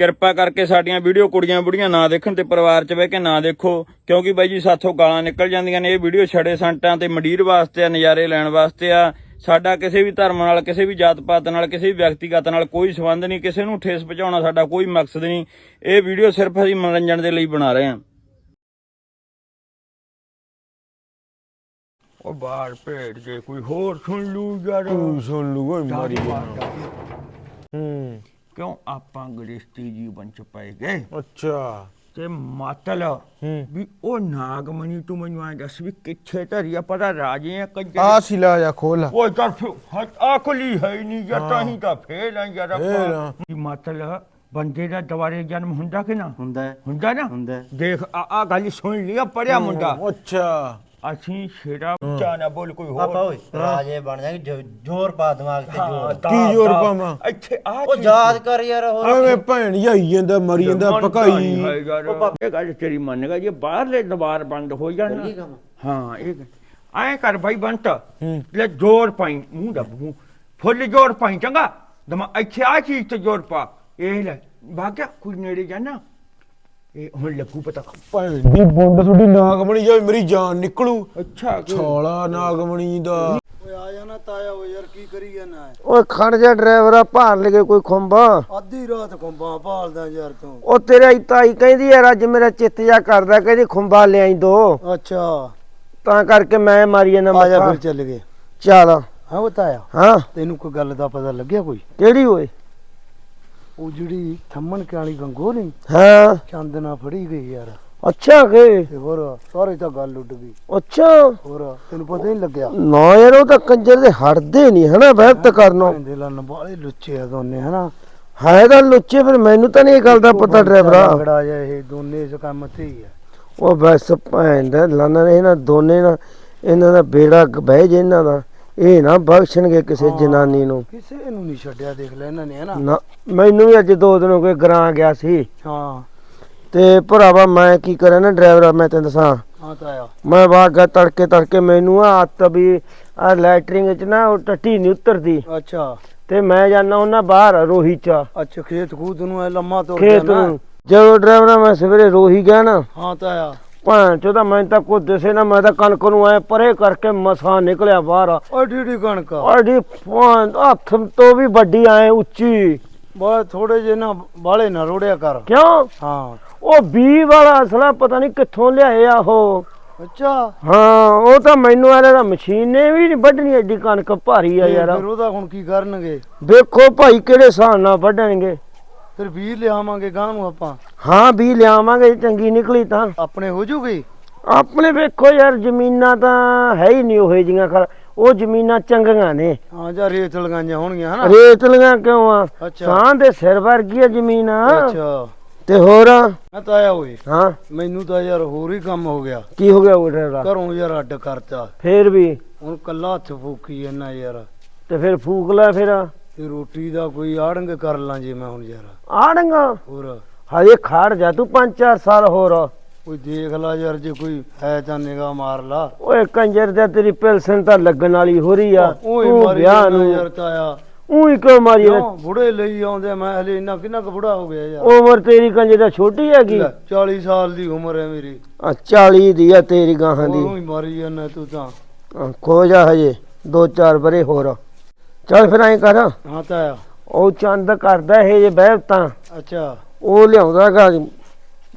ਕਿਰਪਾ ਕਰਕੇ ਸਾਡੀਆਂ ਵੀਡੀਓ ਕੁੜੀਆਂ ਬੁੜੀਆਂ ਨਾ ਦੇਖਣ ਤੇ ਪਰਿਵਾਰ 'ਚ ਬਹਿ ਕੇ ਨਾ ਦੇਖੋ। ਕਿਉਂਕਿ ਬਾਈ ਜੀ ਸਾਥੋਂ ਗਾਲਾਂ ਨਿਕਲ ਜਾਂਦੀਆਂ ਨੇ। ਇਹ ਵੀਡੀਓ ਛੜੇ ਸੰਟਾਂ ਤੇ ਮੰਡੀਰ ਵਾਸਤੇ ਆ ਨਜ਼ਾਰੇ ਲੈਣ ਵਾਸਤੇ ਆ। ਸਾਡਾ ਕਿਸੇ ਵੀ ਧਰਮ ਨਾਲ ਕਿਸੇ ਵੀ ਜਾਤ ਪਾਤ ਨਾਲ ਕਿਸੇ ਵੀ ਵਿਅਕਤੀਗਤ ਨਾਲ ਕੋਈ ਸੰਬੰਧ ਨਹੀਂ ਕਿਸੇ ਨੂੰ ਠੇਸ ਪਹੁੰਚਾਉਣਾ ਸਾਡਾ ਕੋਈ ਮਕਸਦ ਨਹੀਂ। ਇਹ ਵੀਡੀਓ ਸਿਰਫ ਅਸੀਂ ਮਨੋਰੰਜਨ ਦੇ ਲਈ ਬਣਾ ਰਹੇ ਹਾਂ। ਉਹ ਬਾਹਰ ਭੇਡ ਜੇ ਕੋਈ ਹੋਰ ਸੁਣ ਲੂ ਯਾਰ। ਸੁਣ ਲੂ ਮਾਰੀ ਹੂੰ। ਕਿਉਂ ਆਪਾਂ ਗ੍ਰਸਤੀ ਜੀਵਨ ਚ ਪਏ ਗਏ? ਅੱਛਾ। ਤੇ ਮਾਤਲ ਹੂੰ। ਵੀ ਉਹ ਨਾਗਮਣੀ ਤੂੰ ਮੈਨੂੰ ਆ ਦੱਸ ਵੀ ਕਿੱਥੇ ਧਰੀਆ ਪਤਾ ਰਾਜੇ ਆ ਕੰਜਰ ਆ ਸਿਲਾ ਜਾ ਖੋਲ। ਉਹ ਤਾਂ ਫਿਰ ਆਕਲੀ ਹੈ ਹੀ ਨਹੀਂ ਜਾਂ ਤਾਂ ਹੀ ਤਾਂ ਫੇਲ ਆ ਯਾਰ ਫੇਲ ਆ। ਵੀ ਮਾਤਲ ਬੰਦੇ ਦਾ ਦੁਬਾਰੇ ਜਨਮ ਹੁੰਦਾ ਕਿ ਨਾ? ਹੁੰਦਾ ਹੈ। ਹੁੰਦਾ ਨਾ? ਹੁੰਦਾ ਹੈ। ਦੇਖ ਆ ਆ ਗੱਲ ਸੁਣ ਲਿਆ ਪੜਿਆ ਮੁੰਡਾ। ਅੱਛਾ। ਅਸੀਂ ਛੇੜਾ ਉੱਚਾ ਨਾ ਬੋਲ ਕੋਈ ਹੋਰ। ਰਾਜੇ ਬਣ ਜਾਗੇ ਜੋ- ਜ਼ੋਰ ਪਾ ਦਿਮਾਗ ਤੇ ਜ਼ੋਰ। ਕੀ ਜ਼ੋਰ ਪਾਵਾਂ? ਇੱਥੇ ਆ ਉਹ ਯਾਦ ਕਰ ਯਾਰ ਹੋਰ ਐਵੇਂ ਭੈਣ ਜਾਈ ਜਾਂਦਾ ਮਰੀ ਜਾਂਦਾ ਪਕਾਈ ਇਹ ਗੱਲ ਤੇਰੀ ਮੰਨੇਗਾ ਜੇ ਬਾਹਰਲੇ ਦਵਾਰ ਬੰਦ ਹੋ ਜਾਣ ਹਾਂ ਇਹ ਐ ਕਰ ਭਾਈ ਬੰਤ। ਲੈ ਜ਼ੋਰ ਪਾਈ ਮੂੰਹ ਦਾ ਮੂੰਹ। ਫੁੱਲ ਜ਼ੋਰ ਪਾਈ ਚੰਗਾ। ਦਮਾ ਇੱਥੇ ਆ ਚੀਜ਼ ਤੇ ਜ਼ੋਰ ਪਾ। ਇਹ ਲੈ ਭਾਗਿਆ ਕੋਈ ਨੇੜੇ ਜਾਣਾ। ਇਹ ਹੁਣ ਲੱਗੂ ਪਤਾ। ਭੈਣ ਦੀ ਬੁੰਡ ਤੁਹਾਡੀ ਨਾਗਮਣੀ ਜਾਵੇ ਮੇਰੀ ਜਾਨ ਨਿਕਲੂ। ਅੱਛਾ ਕਿ- ਛਾਲਾ ਨਾਗਮਣੀ ਦਾ। ਓਏ ਆ ਜਾਣਾ ਤਾਇਆ ਓ ਯਾਰ ਕੀ ਕਰੀ ਜਾਣਾ ਹੈ? ਓਏ ਖੜ ਜਾ ਡਰਾਈਵਰਾ ਭਾਰ ਲਗੇ ਕੋਈ ਖੁੰਬਾ ਅੱਧੀ ਰਾਤ ਖੁੰਬਾਂ ਭਾਲਦਾ ਯਾਰ ਤੂੰ। ਉਹ ਤੇਰੇ ਤਾਈ ਕਹਿੰਦੀ ਯਾਰ ਅੱਜ ਮੇਰਾ ਚਿੱਤ ਜਾ ਕਰਦਾ ਕਹਿੰਦੀ ਖੁੰਬਾ ਲਿਆਈ ਦੋ। ਅੱਛਾ। ਤਾਂ ਕਰਕੇ ਮੈਂ ਮਾਰੀ ਜਾਂਦਾ ਆ ਜਾ ਫਿਰ ਚੱਲ ਗਏ। ਚੱਲ। ਹਾਂ ਉਹ ਤਾਇਆ। ਹਾਂ। ਤੈਨੂੰ ਕੋਈ ਗੱਲ ਦਾ ਪਤਾ ਲੱਗਿਆ ਕੋਈ? ਕਿਹੜੀ ਓਏ? ਉਹ ਜਿਹੜੀ ਥੰਮਣ ਕੇ ਵਾਲੀ ਗੰਗੋ ਨਹੀਂ ਹਾਂ। ਚੰਦ ਨਾਲ ਫੜੀ ਗਈ ਯਾਰ। ਅੱਛਾ ਕੇ? ਤੇ ਹੋਰ ਸਾਰੇ ਤਾਂ ਗੱਲ ਉੱਡ ਗਈ। ਅੱਛਾ। ਹੋਰ ਤੈਨੂੰ ਪਤਾ ਨਹੀਂ ਲੱਗਿਆ। ਨਾ ਯਾਰ ਉਹ ਤਾਂ ਕੰਜਰ ਦੇ ਹਟਦੇ ਨਹੀਂ ਹਨਾ ਵਹਿਬਤ ਕਰਨੋਂ ਦੇ ਲੰਨ ਬਾਲੇ ਲੁੱਚੇ ਆ ਦੋਨੇ ਹਨਾ। ਹੈ ਤਾਂ ਲੁੱਚੇ ਫਿਰ ਮੈਨੂੰ ਤਾਂ ਨਹੀਂ ਇਹ ਗੱਲ ਦਾ ਪਤਾ ਡਰਾਈਵਰਾ। ਲਗੜਾ ਜਾ ਇਹ ਦੋਨੇ ਇਸ ਕੰਮ ਤੇ ਹੀ ਆ। ਉਹ ਬਸ ਭੈਣ ਦਾ ਲਾਨਾ ਇਹਨਾਂ ਦੋਨੇ ਨਾ ਇਹਨਾਂ ਦਾ ਬੇੜਾ ਬਹਿ ਜੇ ਇਹਨਾਂ ਦਾ। ਇਹ ਨਾ ਬਖਸ਼ਣਗੇ ਕਿਸੇ ਹਾਂ। ਜਨਾਨੀ ਨੂੰ। ਕਿਸੇ ਨੂੰ ਨਹੀਂ ਛੱਡਿਆ ਦੇਖ ਲੈ ਇਹਨਾਂ ਨੇ ਹਨਾ ਨਾ? ਮੈਨੂੰ ਵੀ ਅੱਜ ਦੋ ਦਿਨ ਹੋ ਗਏ ਗਰਾਂ ਗਿਆ ਸੀ। ਹਾਂ। ਤੇ ਭਰਾਵਾ ਮੈਂ ਕੀ ਕਰਾਂ ਨਾ ਡਰਾਈਵਰ ਮੈਂ ਤੈਨੂੰ ਦੱਸਾਂ। ਹਾਂ ਤਾਇਆ ਮੈਂ ਵਾਗਾ ਤੜਕੇ ਤੜਕੇ ਮੈਨੂੰ ਆ ਆਦਤ ਵੀ ਆ ਲੈਟਰਿੰਗ ਚ ਨਾ ਉਹ ਟੱਟੀ ਨਹੀਂ ਉਤਰਦੀ। ਅੱਛਾ। ਤੇ ਮੈਂ ਜਾਣਾ ਉਹਨਾਂ ਬਾਹਰ ਰੋਹੀ ਚ। ਅੱਛਾ ਖੇਤ ਖੂਦ ਨੂੰ ਐ ਲੰਮਾ ਤੋੜ ਖੇਤ ਦੇਣਾ। ਨੂੰ। ਜਦੋਂ ਡਰਾਈਵਰ ਮੈਂ ਸਵੇਰੇ ਰੋਹੀ ਗਿਆ ਨਾ। ਹਾਂ ਤਾਇਆ ਭਾਂ ਚੋਦਾ ਮੈਂ ਤਾਂ ਕੋਈ ਦਿਸੇ ਨਾ ਮੈਂ ਤਾਂ ਕਣਕ ਨੂੰ ਐ ਪਰੇ ਕਰਕੇ ਮਸਾਂ ਨਿਕਲਿਆ ਬਾਹਰ। ਓ ਢੀੜੀ ਕਣਕ। ਅੜੀ ਹੱਥ ਤੋਂ ਵੀ ਵੱਡੀ ਐ ਉੱਚੀ। ਬਸ ਥੋੜੇ ਜੇ ਨਾ ਬਾਲੇ ਨਾ ਰੋੜਿਆ ਕਰ। ਕਿਉਂ? ਹਾਂ। ਉਹ 20 ਵਾਲਾ ਅਸਲਾ ਪਤਾ ਨਹੀਂ ਕਿੱਥੋਂ ਲਿਆਏ ਆ ਉਹ। ਅੱਛਾ। ਹਾਂ ਉਹ ਤਾਂ ਮੈਨੂੰ ਆ ਰਿਹਾ ਮਸ਼ੀਨ ਨੇ ਵੀ ਨਹੀਂ ਵੱਢਣੀ ਐਡੀ ਕਣਕ ਭਾਰੀ ਆ ਯਾਰ। ਫਿਰ ਉਹਦਾ ਹੁਣ ਕੀ ਕਰਨਗੇ? ਵੇਖੋ ਭਾਈ ਕਿਹੜੇ ਹਿਸਾਬ ਨਾਲ ਵੱਢਣਗੇ। ਫਿਰ ਵੀਰ ਲਿਆਵਾਂਗੇ ਗਾਂ ਨੂੰ ਆਪਾਂ। ਹਾਂ ਵੀ ਲਿਆਵਾਂਗੇ ਚੰਗੀ ਨਿਕਲੀ ਤਾਂ। ਆਪਣੇ ਹੋ ਜੂਗੀ? ਆਪਣੇ ਵੇਖੋ ਯਾਰ ਜ਼ਮੀਨਾਂ ਤਾਂ ਹੈ ਹੀ ਨਹੀਂ ਉਹ ਜੀਆਂ ਖਰ ਉਹ ਜ਼ਮੀਨਾਂ ਚੰਗੀਆਂ ਨੇ। ਹਾਂ ਜਾਂ ਰੇਤ ਲਗਾਈਆਂ ਹੋਣਗੀਆਂ ਹਨਾ? ਰੇਤਲੀਆਂ ਕਿਉਂ ਆ? ਅੱਛਾ। ਸਾਂ ਦੇ ਸਿਰ ਵਰਗੀ ਆ ਜ਼ਮੀਨ। ਅੱਛਾ। ਤੇ ਹੋਰ? ਮੈਂ ਤਾਂ ਆਇਆ ਓਏ। ਹਾਂ। ਮੈਨੂੰ ਤਾਂ ਯਾਰ ਹੋਰ ਹੀ ਕੰਮ ਹੋ ਗਿਆ। ਕੀ ਹੋ ਗਿਆ ਉਹ ਡਰਾਈਵਰ ਘਰੋਂ ਯਾਰ ਅੱਡ ਕਰਤਾ। ਫੇਰ ਵੀ? ਹੁਣ ਕੱਲਾ ਹੱਥ ਫੂਕੀ ਇਹਨਾਂ ਯਾਰ। ਤੇ ਫਿਰ ਫੂਕ ਲੈ ਫਿਰ। ਤੇ ਰੋਟੀ ਦਾ ਕੋਈ ਆੜੰਗ ਕਰ ਲਾਂ ਜੇ ਮੈਂ ਹੁਣ ਯਾਰ। ਆੜੰਗਾ? ਹੋਰ। ਹਜੇ ਖੜ ਜਾ ਤੂੰ 5-4 ਸਾਲ ਹੋਰ। ਕੋਈ ਦੇਖ ਲਾ ਯਾਰ ਜੇ ਕੋਈ ਹੈ ਤਾਂ ਨਿਗਾਹ ਮਾਰ ਲਾ। ਓਏ ਕੰਜਰ ਦਾ ਤੇਰੀ ਪਿਲਸਨ ਤਾਂ ਲੱਗਣ ਵਾਲੀ ਹੋ ਰਹੀ ਆ ਤੂੰ ਵਿਆਹ ਨੂੰ ਯਾਰ ਤਾਇਆ। ਉਹੀ ਕਿਉਂ ਮਾਰੀ ਬੁੜੇ ਲਈ ਆਉਂਦੇ ਮੈਂ ਹਲੇ ਇੰਨਾ ਕਿੰਨਾ ਕੁ ਬੁੜਾ ਹੋ ਗਿਆ ਯਾਰ। ਉਮਰ ਤੇਰੀ ਕੰਜਰ ਦਾ ਛੋਟੀ ਹੈਗੀ। ਲੈ, 40 ਸਾਲ ਦੀ ਉਮਰ ਹੈ ਮੇਰੀ। ਆ 40 ਦੀ ਆ ਤੇਰੀ ਗਾਹਾਂ ਦੀ। ਉਹਨੂੰ ਹੀ ਮਾਰੀ ਜਾਂਦਾ ਤੂੰ ਤਾਂ। ਖੋ ਜਾ ਹਜੇ ਦੋ ਚਾਰ ਬਰੇ ਹੋਰ। ਚੱਲ ਫਿਰ ਐਂ ਕਰ। ਹਾਂ ਤਾਇਆ ਉਹ ਚੰਦ ਕਰਦਾ ਇਹ ਜੇ ਬਹਿ ਤਾਂ ਅੱਛਾ। ਉਹ ਲਿਆਉਂਦਾਗਾ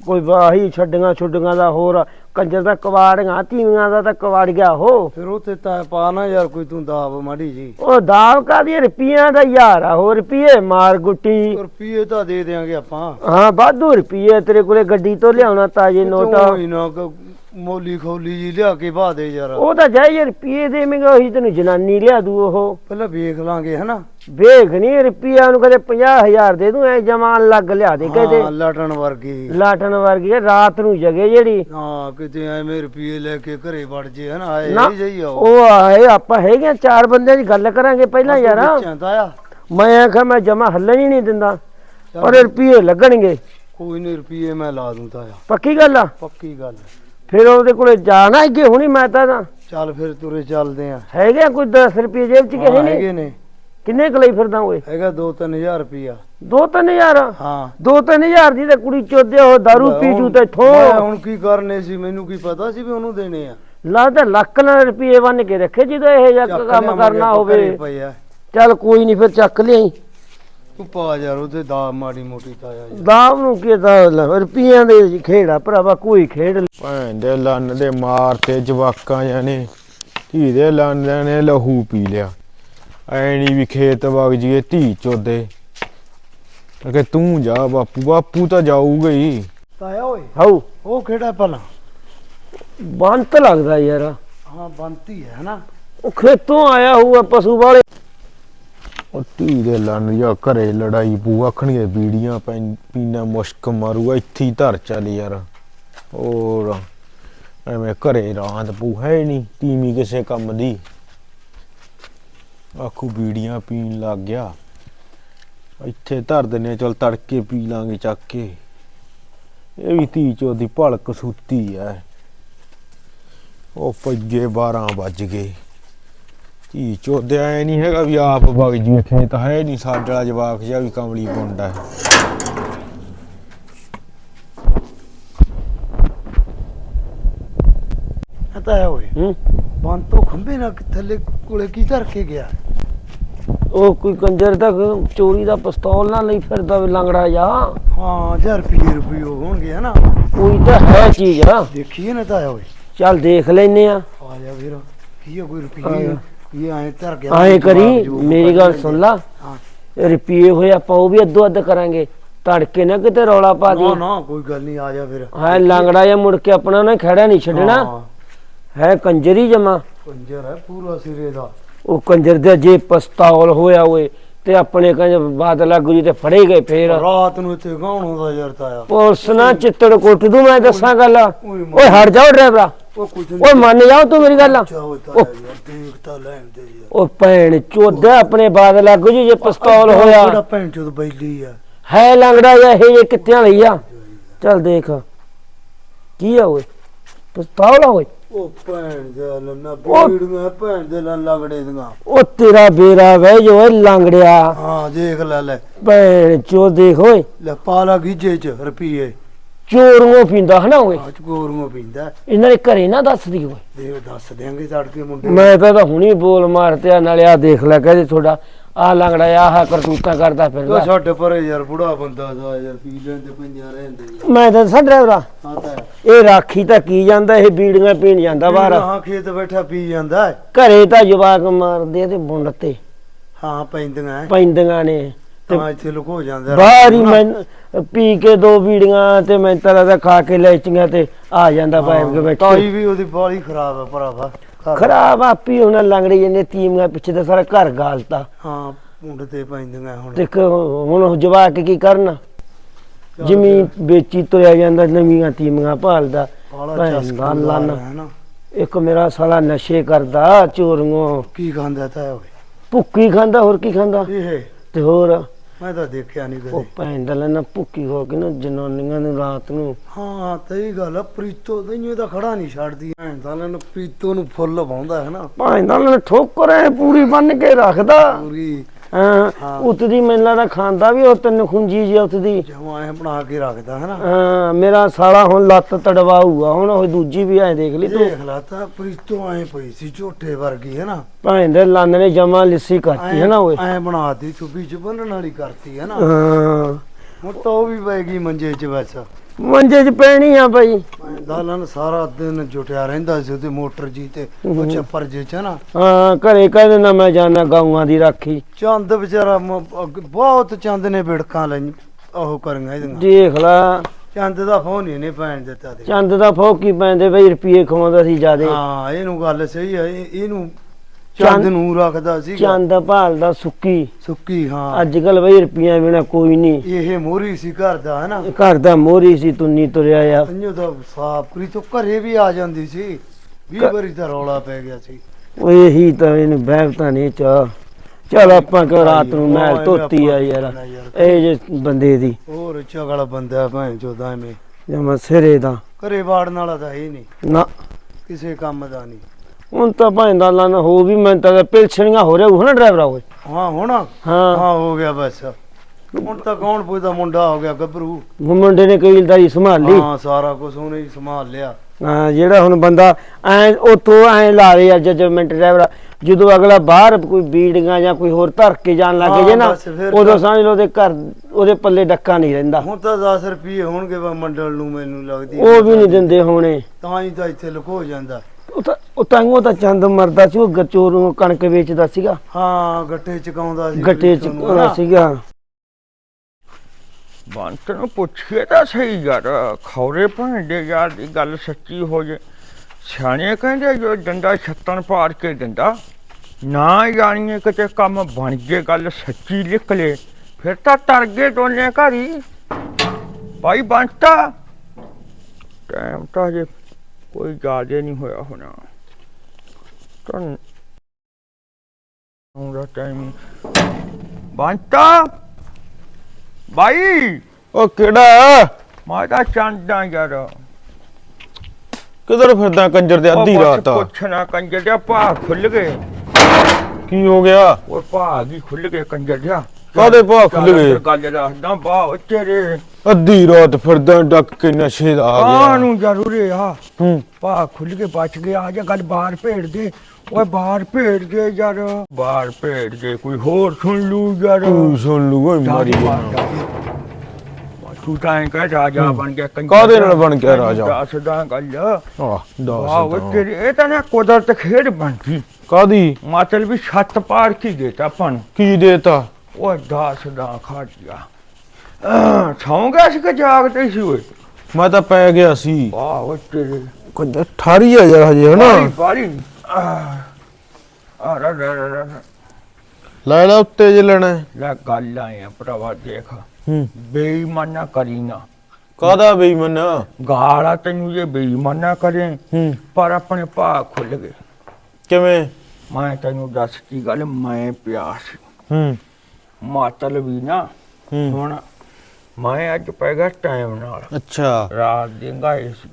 ਕੋਈ ਵਾਹੀ ਛੱਡੀਆਂ ਛੁੱਡੀਆਂ ਦਾ ਹੋਰ ਕੰਜਰ ਦਾ ਕਵਾੜੀਆਂ ਤੀਵੀਆਂ ਦਾ ਤਾਂ ਕਵਾੜ ਗਿਆ ਉਹ। ਫਿਰ ਉੱਥੇ ਤਾਂ ਪਾ ਨਾ ਯਾਰ ਕੋਈ ਤੂੰ ਦਾਬ ਮਾੜੀ ਜੀ। ਉਹ ਦਾਵ ਕਾਦੀ ਰੁਪਈਆਂ ਦਾ ਯਾਰ ਆ। ਹੋਰ ਰੁਪਈਏ ਮਾਰ ਗੁੱਟੀ। ਰੁਪਈਏ ਤਾਂ ਦੇ ਦਿਆਂਗੇ ਆਪਾਂ। ਹਾਂ ਵਾਧੂ ਰੁਪਈਏ ਤੇਰੇ ਕੋਲੇ ਗੱਡੀ ਤੋਂ ਲਿਆਉਣਾ ਤਾਜੇ ਨੋਟ। ਤੂੰ ਹੀ ਨਾ ਕ- ਮੋਲੀ ਖੋਲੀ ਜੀ ਲਿਆ ਕੇ ਬਾ ਦੇ ਯਾਰ। ਉਹ ਤਾਂ ਜਾਈ ਰੁਪਈਏ ਦੇਵੇਂਗਾ ਉਹੀ ਤੈਨੂੰ ਜਨਾਨੀ ਲਿਆ ਦੂ ਉਹ। ਪਹਿਲਾਂ ਵੇਖ ਲਾਂਗੇ ਹਨਾ? ਵੇਖ ਨਹੀਂ ਰੁਪਈਆ ਨੂੰ ਕਦੇ 50000 ਦੇ ਦੂੰ ਐ ਜਮਾਨ ਲੱਗ ਲਿਆ ਦੇ ਕਹਦੇ। ਹਾਂ ਲਟਣ ਵਰਗੀ। ਲਾਟਣ ਵਰਗੀ ਰਾਤ ਨੂੰ ਜਗੇ ਜਿਹੜੀ। ਹਾਂ ਕਿਤੇ ਐਵੇਂ ਰੁਪਈਏ ਲੈ ਕੇ ਘਰੇ ਵੜ ਜੇ ਹਨਾ? ਆਏ ਨਾ, ਇਹ ਜਈ ਉਹ ਆਏ ਆਪਾਂ ਹੈਗੇ ਚਾਰ ਬੰਦਿਆਂ ਦੀ ਗੱਲ ਕਰਾਂਗੇ ਪਹਿਲਾਂ ਯਾਰ। ਮੈਂ ਆਖਿਆ ਮੈਂ ਜਮਾ ਹੱਲਣ ਹੀ ਨਹੀਂ ਦਿੰਦਾ ਪਰ ਰੁਪਈਏ ਲੱਗਣਗੇ। ਕੋਈ ਨਹੀਂ ਰੁਪਈਏ ਮੈਂ ਲਾ ਦੂੰ ਤਾਇਆ ਪੱਕੀ ਗੱਲ ਆ? ਪੱਕੀ ਗੱਲ ਫਿਰ ਉਹਦੇ ਕੋਲੇ ਜਾਣਾ ਅੱਗੇ ਹੁਣੀ ਮੈਂ ਤਾਂ ਨਾ। ਚੱਲ ਫਿਰ ਤੁਰੇ ਚੱਲਦੇ ਆ। ਹੈਗੇ ਕੋਈ 10 ਰੁਪਏ ਜੇਬ ਚ ਕਿਸੇ ਹਾਂ, ਨਹੀਂ ਹੈਗੇ ਨੇ। ਕਿੰਨੇ ਕੁ ਲਈ ਫਿਰਦਾ ਓਏ? ਹੈਗਾ 2-3000 ਰੁਪਿਆ ਦੋ ਤਿੰਨ ਹਜ਼ਾਰ? ਹਾਂ। ਦੋ ਤਿੰਨ ਹਜ਼ਾਰ ਦੀ ਤਾਂ ਕੁੜੀ ਚੋਦੇ ਉਹ ਦਾਰੂ ਪੀ ਜੂ ਤੇ ਮੈਂ ਠੋ ਹੁਣ ਕੀ ਕਰਨੇ ਸੀ? ਮੈਨੂੰ ਕੀ ਪਤਾ ਸੀ ਵੀ ਉਹਨੂੰ ਦੇਣੇ ਆ? ਲੱਗਦਾ ਲੱਖ ਨਾਲ ਰੁਪਏ ਬੰਨ ਕੇ ਰੱਖੇ ਜਦੋਂ ਇਹ ਜਿਹਾ ਚੱਕ ਕੰਮ ਲਿਆਵਾਂਗੇ ਕਰਨਾ ਆਪਾਂ ਘਰੇ ਹੋਵੇ। ਪਏ ਆ ਚੱਲ ਕੋਈ ਨਹੀਂ ਫਿਰ ਚੱਕ ਲਿਆਈ। ਤੂੰ ਪਾ ਯਾਰ ਉਹਦੇ ਦਾ ਮਾੜੀ ਮੋਟੀ ਤਾਇਆ ਯਾਰ। ਦਾਮ ਨੂੰ ਕੀ ਦਾ ਰੁਪਈਆਂ ਦੇ ਖੇੜਾ ਭਰਾਵਾ ਕੋਈ ਖੇਡ ਨੀ। ਭੈਣ ਦੇ ਲੰਨ ਦੇ ਮਾਰ ਤੇ ਜਵਾਕਾਂ ਜਾਨੇ ਧੀ ਦੇ ਲੰਨ ਨੇ ਲਹੂ ਪੀ ਲਿਆ। ਐ ਵੀ ਖੇਤ ਵਗ ਜੀਏ ਧੀ ਚੋਦੇ। ਕਿ ਤੂੰ ਜਾ ਬਾਪੂ ਬਾਪੂ ਤਾਂ ਜਾਊਗਾ ਹੀ। ਤਾਇਆ ਓਏ ਹਾਉ ਉਹ ਕਿਹੜਾ ਭਲਾ? ਬੰਤ ਲੱਗਦਾ ਯਾਰ। ਹਾਂ ਬੰਤੀ ਹੈ ਹਨਾ? ਉਹ ਖੇਤੋਂ ਆਇਆ ਹੋਊਗਾ ਪਸ਼ੂ ਵਾਲੇ। ਉਹ ਧੀ ਦੇ ਲੰਨ ਜਾਂ ਘਰੇ ਲੜਾਈ ਪੂ ਆਖਣਗੇ ਬੀੜੀਆਂ ਪੈਂ- ਪੀਣਾ ਮੁਸ਼ਕ ਮਾਰੂਗਾ, ਇੱਥੇ ਹੀ ਧਰ ਚੱਲ ਯਾਰ। ਹੋਰ, ਐਵੇਂ ਘਰੇ ਰਾਂਦ ਪੂ ਹੈ ਨਹੀਂ ਤੀਵੀਂ ਕਿਸੇ ਕੰਮ ਦੀ। ਆਖੂ ਬੀੜੀਆਂ ਪੀਣ ਲੱਗ ਗਿਆ। ਇੱਥੇ ਧਰ ਦਿੰਦੇ ਹਾਂ, ਚਲ ਤੜਕੇ ਪੀ ਲਾਂਗੇ ਚੱਕ ਕੇ। ਇਹ ਵੀ ਧੀ ਚੋਦੀ ਭਲਕ ਸੁੱਤੀ ਐ। ਉਹ ਪੱਜੇ 12 ਵੱਜ ਗਏ। ਧੀ ਚੋਦੇ ਐ ਨਹੀਂ ਹੈਗਾ ਵੀ ਆਪ ਵਗ ਜੂਏ ਖੇਤ ਹੈ ਨਹੀਂ ਸਾਡੇ ਵਾਲਾ ਜਵਾਕ ਜਿਹਾ ਵੀ ਕਮਲੀ ਗੁੰਡਾ ਹੈ ਆ ਤਾਇਆ ਓਏ। ਹੂੰ? ਬੰਤੋ ਖੰਬੇ ਨਾਲ ਥੱਲੇ ਕੋਲੇ ਕੀ ਧਰ ਕੇ ਗਿਆ? ਉਹ ਕੋਈ ਕੰਜਰ ਤੱਕ ਚੋਰੀ ਦਾ ਪਿਸਤੌਲ ਨਾ ਲਈ ਫਿਰਦਾ ਵੀ ਲੰਗੜਾ ਜਾ ਹਾਂ 1000 ਰੁਪਏ ਰੁਪਏ ਹੋਣਗੇ ਹਨਾ ਕੋਈ ਤਾਂ ਹੈ ਚੀਜ਼ ਆ। ਦੇਖੀਏ ਨਾ ਤਾਇਆ ਓਏ। ਚੱਲ ਦੇਖ ਲੈਨੇ ਆ। ਆ ਜਾ ਵੀਰ ਕੀ ਆ ਕੋਈ ਜਾ। ਇਹ ਐ ਧਰ ਗਿਆ ਐਂ ਜਵਾਬ ਕਰੀ ਮੇਰੀ ਗੱਲ ਸੁਣ ਲਾ। ਹਾਂ। ਰੁਪਏ ਹੋਏ ਆਪਾਂ ਉਹ ਵੀ ਅੱਧੋ ਅੱਧ ਕਰਾਂਗੇ। ਤੜਕੇ ਨਾ ਕਿਤੇ ਰੌਲਾ ਪਾ ਨਾ ਦੀ ਨਾ ਕੋਈ ਗੱਲ ਨਹੀਂ ਆ ਜਾ ਫਿਰ। ਹੈ ਲੰਗੜਾ ਜਾਂ ਮੁੜ ਕੇ ਆਪਣਾ ਨਾ ਖੜਾ ਨਹੀਂ ਛੱਡਣਾ। ਹਾਂ, ਕੰਜਰੀ ਜਮਾ। ਕੰਜਰ ਹੈ ਪੂਰਾ ਸਿਰੇ ਦਾ। ਉਹ ਕੰਜਰ ਦੇ ਜੇ ਪਸਤੌਲ ਹੋਇਆ ਓਏ ਤੇ ਆਪਣੇ ਕੰਜ ਬਾਦਲਾ ਗੁਰੀ ਤੇ ਫੜੇ ਗਏ ਫੇਰ। ਰਾਤ ਨੂੰ ਇੱਥੇ ਗਾਉਣ ਹੁੰਦਾ ਯਾਰ ਤਾਇਆ। ਪੁਲਿਸ ਨਾ ਚਿੱਤੜ ਕੁੱਟ ਦੂ ਮੈਂ ਦੱਸਾਂ ਗੱਲ। ਓਏ ਓਏ ਹਟ ਜਾਓ ਡਰਾਈਵਰਾ। ਉਹ ਕੁਝ ਓਏ ਮੰਨ ਜਾਓ ਤੂੰ ਮੇਰੀ ਗੱਲ। ਚਾਹੋ ਤਾਇਆ ਯਾਰ ਦੇਖ ਤਾਂ ਲੈਣ ਦੇ ਯਾਰ। ਉਹ ਭੈਣ ਚੋਦਾ ਆਪਣੇ ਬਾਦਲਾ ਗੁਰੀ ਜੇ ਪਸਤੌਲ ਹੋਇਆ। ਕਿਹੜਾ ਭੈਣ ਚੋਦ ਬੈਲੀ ਆ। ਹੈ ਲੰਗੜਾ ਜਾਂ ਇਹ ਜੇ ਕਿੱਥਿਆਂ ਲਈ ਆ। ਚੱਲ ਦੇਖ। ਕੀ ਆ ਓਏ? ਪਸਤੌਲ ਆ ਓਏ। ਉਹ ਭੈਣ ਦੇ ਲੰਨਾ ਉਹ- ਬੀੜੀਆਂ ਭੈਣ ਦੇ ਲੰਨ ਲਗੜੇ ਦੀਆਂ। ਉਹ ਤੇਰਾ ਬੇਰਾ ਵਹਿ ਜੋ ਓਏ ਲੰਗੜਿਆ। ਹਾਂ ਦੇਖ ਲੈ ਲੈ। ਭੈਣ ਚੋ ਦੇਖ ਓਏ। ਲੈ ਪਾਲਾ ਗੀਜੇ ਚ ਰੁਪਏ ਚੋਰੋਂ ਪੀਂਦਾ ਹਨਾ ਓਏ? ਅੱਜ ਗੋਰਮੋਂ ਪੀਂਦਾ। ਇਹਨਾਂ ਦੇ ਘਰੇ ਨਾ ਦੱਸਦੀ ਓਏ। ਦੇਖ ਦੱਸ ਦਿਆਂਗੇ ਤੜਕੇ ਮੁੰਡੇ ਮੈਂ ਤਾਂ ਤਾਂ ਹੁਣੀ ਬੋਲ ਮਾਰਤਿਆ ਨਾਲੇ ਆ ਦੇਖ ਲੈ ਕਹਦੇ ਤੁਹਾਡਾ ਆ ਲੰਗੜਾ ਆਹ ਕਰਤੂਤਾਂ ਕਰਦਾ ਉਹ ਫਿਰਦਾ ਛੱਡ ਪਰੇ ਯਾਰ ਬੁੜਾ ਬੰਦਾ ਦਾ ਯਾਰ ਪੀ ਲੈਂਦੇ ਪੰਜਾਂ ਰਹਿੰਦੇ ਯਾਰ ਮੈਂ ਤਾਂ ਦੱਸਾਂ ਡਰਾਈਵਰਾ ਹਾਂ ਤਾਂ। ਇਹ ਰਾਖੀ ਤਾਂ ਕੀ ਜਾਂਦਾ ਇਹ ਬੀੜੀਆਂ ਪੀਣ ਜਾਂਦਾ ਬਾਹਰ। ਹਾਂ ਖੇਤ ਬੈਠਾ ਪੀ ਜਾਂਦਾ ਹੈ। ਘਰੇ ਤਾਂ ਜਵਾਕ ਮਾਰਦੇ ਤੇ ਬੁੰਡ ਤੇ ਹਾਂ ਪੈਂਦੀਆਂ ਹੈ। ਪੈਂਦੀਆਂ ਨੇ। ਤੇ ਇੱਥੇ ਲੁਕੋ ਜਾਂਦਾ ਬਾਹਰ ਹੀ ਮੈਂ ਪੀ ਕੇ ਦੋ ਬੀੜੀਆਂ ਤੇ ਮੈਂ ਤਰਾ ਦਾ ਖਾ ਕੇ ਲੈਚੀਆਂ ਤੇ ਆ ਜਾਂਦਾ ਪਾਇਪ ਕੇ ਬੈਠੇ ਤਾਈ ਵੀ ਉਹਦੀ ਬਾਲੀ ਖਰਾਬ ਹੈ ਭਰਾਵਾ ਖਰਾਬ ਆਪੀ ਹੁਣ ਲੰਗੜੀ ਜੰਨੇ ਤੀਮੀਆਂ ਪਿੱਛੇ ਤਾਂ ਸਾਰਾ ਘਰ ਗਾਲਤਾ। ਹਾਂ ਮੁੰਡ ਤੇ ਪੈਂਦੀਆਂ ਹੁਣ। ਤੇ ਕ- ਹੁਣ ਕੀ ਕਰਨ? ਜ਼ਮੀਨ ਵੇਚੀ ਤੁਰਿਆ ਜਾਂਦਾ ਨਵੀਆਂ ਤੀਮੀਆਂ ਭਾਲਦਾ। ਦਾ ਲੰਨ। ਇੱਕ ਮੇਰਾ ਸਾਲਾ ਨਸ਼ੇ ਕਰਦਾ ਚੋਰੀਆਂ। ਕੀ ਖਾਂਦਾ ਤਾ ਓਏ ਭੁੱਕੀ ਖਾਂਦਾ ਹੋਰ ਕੀ ਖਾਂਦਾ? ਇਹ। ਤੇ ਹੋਰ? ਮੈਂ ਤਾਂ ਦੇਖਿਆ ਨਹੀਂ ਉਹ ਕਦੇ ਦਾ ਲੈਣਾ ਭੁੱਕੀ ਹੋ ਕੇ ਨਾ ਜਨਾਨੀਆਂ ਨੂੰ ਰਾਤ ਨੂੰ। ਹਾਂ ਤੇਰੀ ਗੱਲ ਆ, ਪ੍ਰੀਤੋ ਤੈਨੂੰ ਤਾਂ ਖੜਾ ਨਹੀਂ ਛੱਡਦੀ। ਐਂ ਤਾਂ ਲੈਣ ਪ੍ਰੀਤੋ ਨੂੰ ਫੁੱਲ ਪਾਉਂਦਾ ਹੈ ਨਾ। ਦਾ ਲੈਣਾ ਠੋਕਰ ਐ ਪੂਰੀ ਬੰਨ ਕੇ ਰੱਖਦਾ। ਪੂਰੀ। ਹਾਂ। ਉਤਦੀ ਮੈਨੂੰ ਲੱਗਦਾ ਖਾਂਦਾ ਵੀ ਉਹ ਤਿੰਨ ਖੁੰਜੀ ਜੀ ਉਤਦੀ। ਜਮਾ ਐ ਬਣਾ ਕੇ ਰੱਖਦਾ ਹੈ ਨਾ ਹਾਂ ਮੇਰਾ ਸਾਲਾ ਹੁਣ ਲੱਤ ਤੜਵਾਊਗਾ ਹੁਣ ਉਹ ਦੂਜੀ ਵੀ ਐ ਦੇਖ ਲਈ ਤੂੰ। ਦੇਖ ਲਾ ਤਾਂ ਪ੍ਰੀਤੋ ਐ ਪਈ ਸੀ ਝੋਟੇ ਵਰਗੀ ਹੈ ਨਾ ਦੇ ਲੰਨ ਨੇ ਜਮਾ ਲਿੱਸੀ ਕਰਤੀ ਹੈ ਨਾ ਓਏ? ਐ ਬਣਾਤੀ ਚੁੱਪੀ ਚ ਬੰਨਣ ਵਾਲੀ ਕਰਤੀ ਹੈ ਨਾ ਹਾਂ। ਹੁਣ ਤਾਂ ਉਹ ਵੀ ਪੈ ਗਈ ਮੰਜੇ 'ਚ ਬਸ। ਮੰਜੇ 'ਚ ਪੈਣੀ ਆ ਬਈ ਦਾਲਨ ਸਾਰਾ ਦਿਨ ਜੁਟਿਆ ਰਹਿੰਦਾ ਸੀ ਉਹਦੇ ਮੋਟਰ ਜੀ ਤੇ ਉਹ ਚੱਪਰ ਜੇ ਚ ਨਾ। ਹਾਂ ਘਰੇ ਕਹਿ ਦੇਣਾ ਮੈਂ ਜਾਣਾ ਗਾਊਆਂ ਦੀ ਰਾਖੀ। ਚੰਦ ਵਿਚਾਰਾ ਮ- ਅੱਗ- ਬਹੁਤ ਚੰਦ ਨੇ ਬਿੜਕਾਂ ਲਈ ਉਹ ਕਰੀਆਂ ਇਹਦੀਆਂ। ਦੇਖ ਲਾ। ਚੰਦ ਦਾ ਫੋਨ ਹੀ ਨਹੀਂ ਪੈਣ ਦਿੱਤਾ ਤੇ। ਚੰਦ ਦਾ ਫੋਕੀ ਪੈਂਦੇ ਬਈ ਰੁਪਏ ਖਵਾਉਂਦਾ ਸੀ ਜਿਆਦੇ। ਹਾਂ ਇਹਨੂੰ ਗੱਲ ਸਹੀ ਹੈ ਇਹ- ਇਹਨੂੰ ਚੰਦ- ਨੂੰ ਰੱਖਦਾ ਸੀ ਚੰਦ ਭਾਲਦਾ ਸੁੱਕੀ। ਸੁੱਕੀ ਹਾਂ। ਅੱਜ ਕੱਲ ਬਈ ਰੁਪਈਆ ਬਿਨਾ ਕੋਈ ਨਹੀਂ। ਇਹ ਮੋਰੀ ਸੀ ਘਰ ਦਾ ਹੈ ਨਾ ਘਰ ਦਾ ਮੋਰੀ ਸੀ ਤੁੰਨੀ ਤੁਰਿਆ ਆ। ਅੰਨੋ ਦਾ ਸਾਫ਼ ਕਰੀ ਤੋਂ ਘਰੇ ਵੀ ਆ ਜਾਂਦੀ ਸੀ। ਵੀ ਵਾਰੀ ਤਾਂ ਰੌਲਾ ਪੈ ਗਿਆ ਸੀ। ਉਹ ਇਹੀ ਤਾਂ ਇਹਨੂੰ ਬਹਿਬਤਾ ਨਹੀਂ ਚਾ। ਚਲ ਆਪਾਂ ਕਿ ਰਾਤ ਨੂੰ ਮੈਲ ਧੋਤੀ ਆ ਯਾਰ। ਇਹ ਜੇ ਬੰਦੇ ਦੀ। ਹੋਰ ਝਗੜਾ ਬੰਦਾ ਭੈਣ ਚੋਦਾ ਐਵੇਂ। ਜਮਾ ਸਿਰੇ ਦਾ। ਘਰੇ ਵਾੜਨ ਵਾਲਾ ਤਾਂ ਹੈ ਹੀ ਨਹੀਂ। ਨਾ। ਕਿਸੇ ਕੰਮ ਦਾ ਨਹੀਂ। ਹੁਣ ਤਾਂ ਭਾਂਦਾ ਲਾਣਾ ਹੋ ਵੀ ਮੈਂ ਤਾਂ ਪਿਲਛਣੀਆਂ ਹੋ ਰਿਹਾ ਉਹ ਨਾ ਡਰਾਈਵਰ ਓਏ ਹਾਂ ਹੁਣ ਹਾਂ। ਹਾਂ ਹੋ ਗਿਆ ਬਸ। ਹੁਣ ਤਾਂ ਕੌਣ ਪੁੱਛਦਾ ਮੁੰਡਾ ਹੋ ਗਿਆ ਗੱਭਰੂ। ਮੁੰਡੇ ਨੇ ਕਬੀਲਦਾਰੀ ਸੰਭਾਲ ਲਈ। ਹਾਂ ਸਾਰਾ ਕੁਝ ਉਹਨੇ ਹੀ ਸੰਭਾਲ ਲਿਆ। ਹਾਂ ਜਿਹੜਾ ਹੁਣ ਬੰਦਾ ਐ ਉਤੋਂ ਐ ਲਾ ਰਿਹਾ ਜਜਮੈਂਟ ਡਰਾਈਵਰ ਜਦੋਂ ਅਗਲਾ ਬਾਹਰ ਕੋਈ ਬੀੜੀਆਂ ਜਾਂ ਕੋਈ ਹੋਰ ਧਰ ਕੇ ਜਾਣ ਲੱਗ ਜੇ ਨਾ ਉਦੋਂ ਸਮਝ ਲਓ ਉਹਦੇ ਘਰ ਉਹਦੇ ਪੱਲੇ ਡੱਕਾ ਨਹੀਂ ਰਹਿੰਦਾ। ਹੁਣ ਤਾਂ 10 ਰੁਪਏ ਹੋਣਗੇ ਵਾ ਮੰਡਲ ਨੂੰ ਮੈਨੂੰ ਲੱਗਦੀ। ਉਹ ਵੀ ਨਹੀਂ ਦਿੰਦੇ ਹੋਣੇ। ਤਾਂ ਹੀ ਤਾਂ ਇੱਥੇ ਲੁਕੋ ਜਾਂਦਾ। ਉਹ ਤਾਂ ਉਹ ਤਾਂ ਚੰਦ ਮਰਦਾ ਸੀ ਉਹ ਗਚੋਰ ਨੂੰ ਕਣਕ ਵੇਚਦਾ ਸੀਗਾ। ਹਾਂ ਗੱਟੇ ਚਕਾਉਂਦਾ ਸੀ ਗੱਟੇ ਚ ਉਹਦਾ। ਸੀਗਾ। ਬੰਤ ਨੂੰ ਪੁੱਛੀਏ ਤਾਂ ਸਹੀ ਯਾਰ ਖੌਰੇ ਭਾਂਡੇ ਯਾਰ ਦੀ ਗੱਲ ਸੱਚੀ ਹੋ ਜੇ। ਸਿਆਣੇ ਕਹਿੰਦੇ ਜੋ ਡੰਡਾ ਛੱਤਣ ਪਾੜ ਕੇ ਦਿੰਦਾ ਨਾ ਜਾਣੀਏ ਕਿਤੇ ਕੰਮ ਬਣ ਜੇ ਗੱਲ ਸੱਚੀ ਨਿਕਲੇ ਫਿਰ ਤਾਂ ਤਰ ਗਏ ਦੋਨੇ ਘਰ ਹੀ। ਭਾਈ ਬੰਤਾ ਟਾਈਮ ਤਾਂ ਜੇ ਕੋਈ ਜ਼ਿਆਦੇ ਨਹੀਂ ਹੋਇਆ ਹੋਣਾ। ਤਾਂ ਉਹਦਾ ਟਾਈਮ ਬੰਤਾ! ਭਾਈ ਉਹ ਕਿਹੜਾ? ਮੈਂ ਤਾਂ ਚਾਹੁੰਦਾ ਯਾਰ। ਕਿਧਰ ਫਿਰਦਾ ਕੰਜਰ ਦੇ ਅੱਧੀ ਰਾਤ? ਆ ਪੁੱਛਣਾ ਕੰਜਰ ਦਾ ਭਾਅ ਖੁੱਲ ਗਏ। ਕੀ ਹੋ ਗਿਆ? ਉਹ ਭਾਅ ਵੀ ਖੁੱਲ ਗਏ ਕੰਜਰ ਦਾ ਕਾਹਦੇ ਭਾਅ ਖੁੱਲ ਗਏ? ਗੱਲ ਦੱਸਦਾ ਭਾਅ ਤੇਰੇ। ਅੱਧੀ ਰਾਤ ਫਿਰਦਾ ਡੱਕ ਕੇ ਨਸ਼ੇ ਦਾ ਆ ਆ ਗਿਆ ਨੂੰ ਜ਼ਰੂਰੀ ਆ। ਹੂੰ। ਭਾਅ ਖੁੱਲ ਕੇ ਬਚ ਗਿਆ ਆ ਜਾ ਗੱਲ ਬਾਹਰ ਭੇੜ ਦੇ। ਓਏ ਬਾਹਰ ਭੇੜ ਦੇ ਯਾਰ। ਬਾਹਰ ਭੇੜ ਦੇ ਕੋਈ ਹੋਰ ਸੁਣ ਲੂ ਯਾਰ। ਤੂੰ ਸੁਣ ਲੂ ਓਏ ਮਾਰੀ ਜਾਣਾ। ਤੂੰ ਤਾਂ ਐਂ ਕਹਿ ਰਾਜਾ ਬਣ ਗਿਆ ਕੰਜਰ ਕਾਹਦੇ। ਨਾਲ ਬਣ ਗਿਆ ਰਾਜਾ? ਦੱਸਦਾ ਗੱਲ। ਆਹ ਵਾਹ ਦੱਸ ਤੇਰੀ ਇਹ ਤਾਂ ਨਾ ਕੁਦਰਤ ਖੇਡ ਬਣ ਗਈ। ਕਾਦੀ ਮਤਲਬ ਵੀ ਛੱਤ ਪਾੜ ਕੇ ਦੇਤਾ ਆਪਾਂ ਨੂੰ। ਕੀ ਦੇਤਾ? ਉਹ ਦਾਸ ਦਾ ਖਾ ਗਿਆ ਸੌਂ ਗਿਆ ਸੀ ਕਿ ਜਾਗਦੇ ਸੀ ਓਏ ਮੈਂ ਤਾਂ ਪੈ ਗਿਆ ਸੀ। ਵਾਹ ਉਹ ਤੇਰੇ ਆ ਯਾਰ ਹਜੇ ਹਨਾ? ਬਾਰੀ ਬਾਰੀ ਆ ਰਾ ਰਾ ਰਾ ਰਾ। ਲੈ ਲੈ ਉੱਤੇ ਜੇ ਲੈਣਾ ਹੈ। ਲੈ ਗੱਲ ਆਇਆ ਭਰਾਵਾ ਦੇਖ। ਹੂੰ। ਬੇਈਮਾਨਾ ਕਰੀ ਨਾ। ਕਾਦਾ ਬੇਈਮਨ? ਗਾਲਾ ਤੈਨੂੰ ਜੇ ਬੇਈਮਾਨਾ ਕਰੇ ਹੂੰ। ਪਰ ਆਪਣੇ ਭਾਅ ਖੁੱਲ ਗਏ। ਕਿਵੇਂ? ਮੈਂ ਤੈਨੂੰ ਦੱਸਤੀ ਗੱਲ ਮੈਂ ਪਿਆਸ ਹੂੰ। ਮਾਤਲ ਵੀ ਨਾ ਹੂੰ। ਹੁਣ ਮੈਂ ਅੱਜ ਪੈ ਗਿਆ ਟਾਈਮ ਨਾਲ। ਅੱਛਾ। ਰਾਤ ਦੀ ਗਾਏ ਸੀ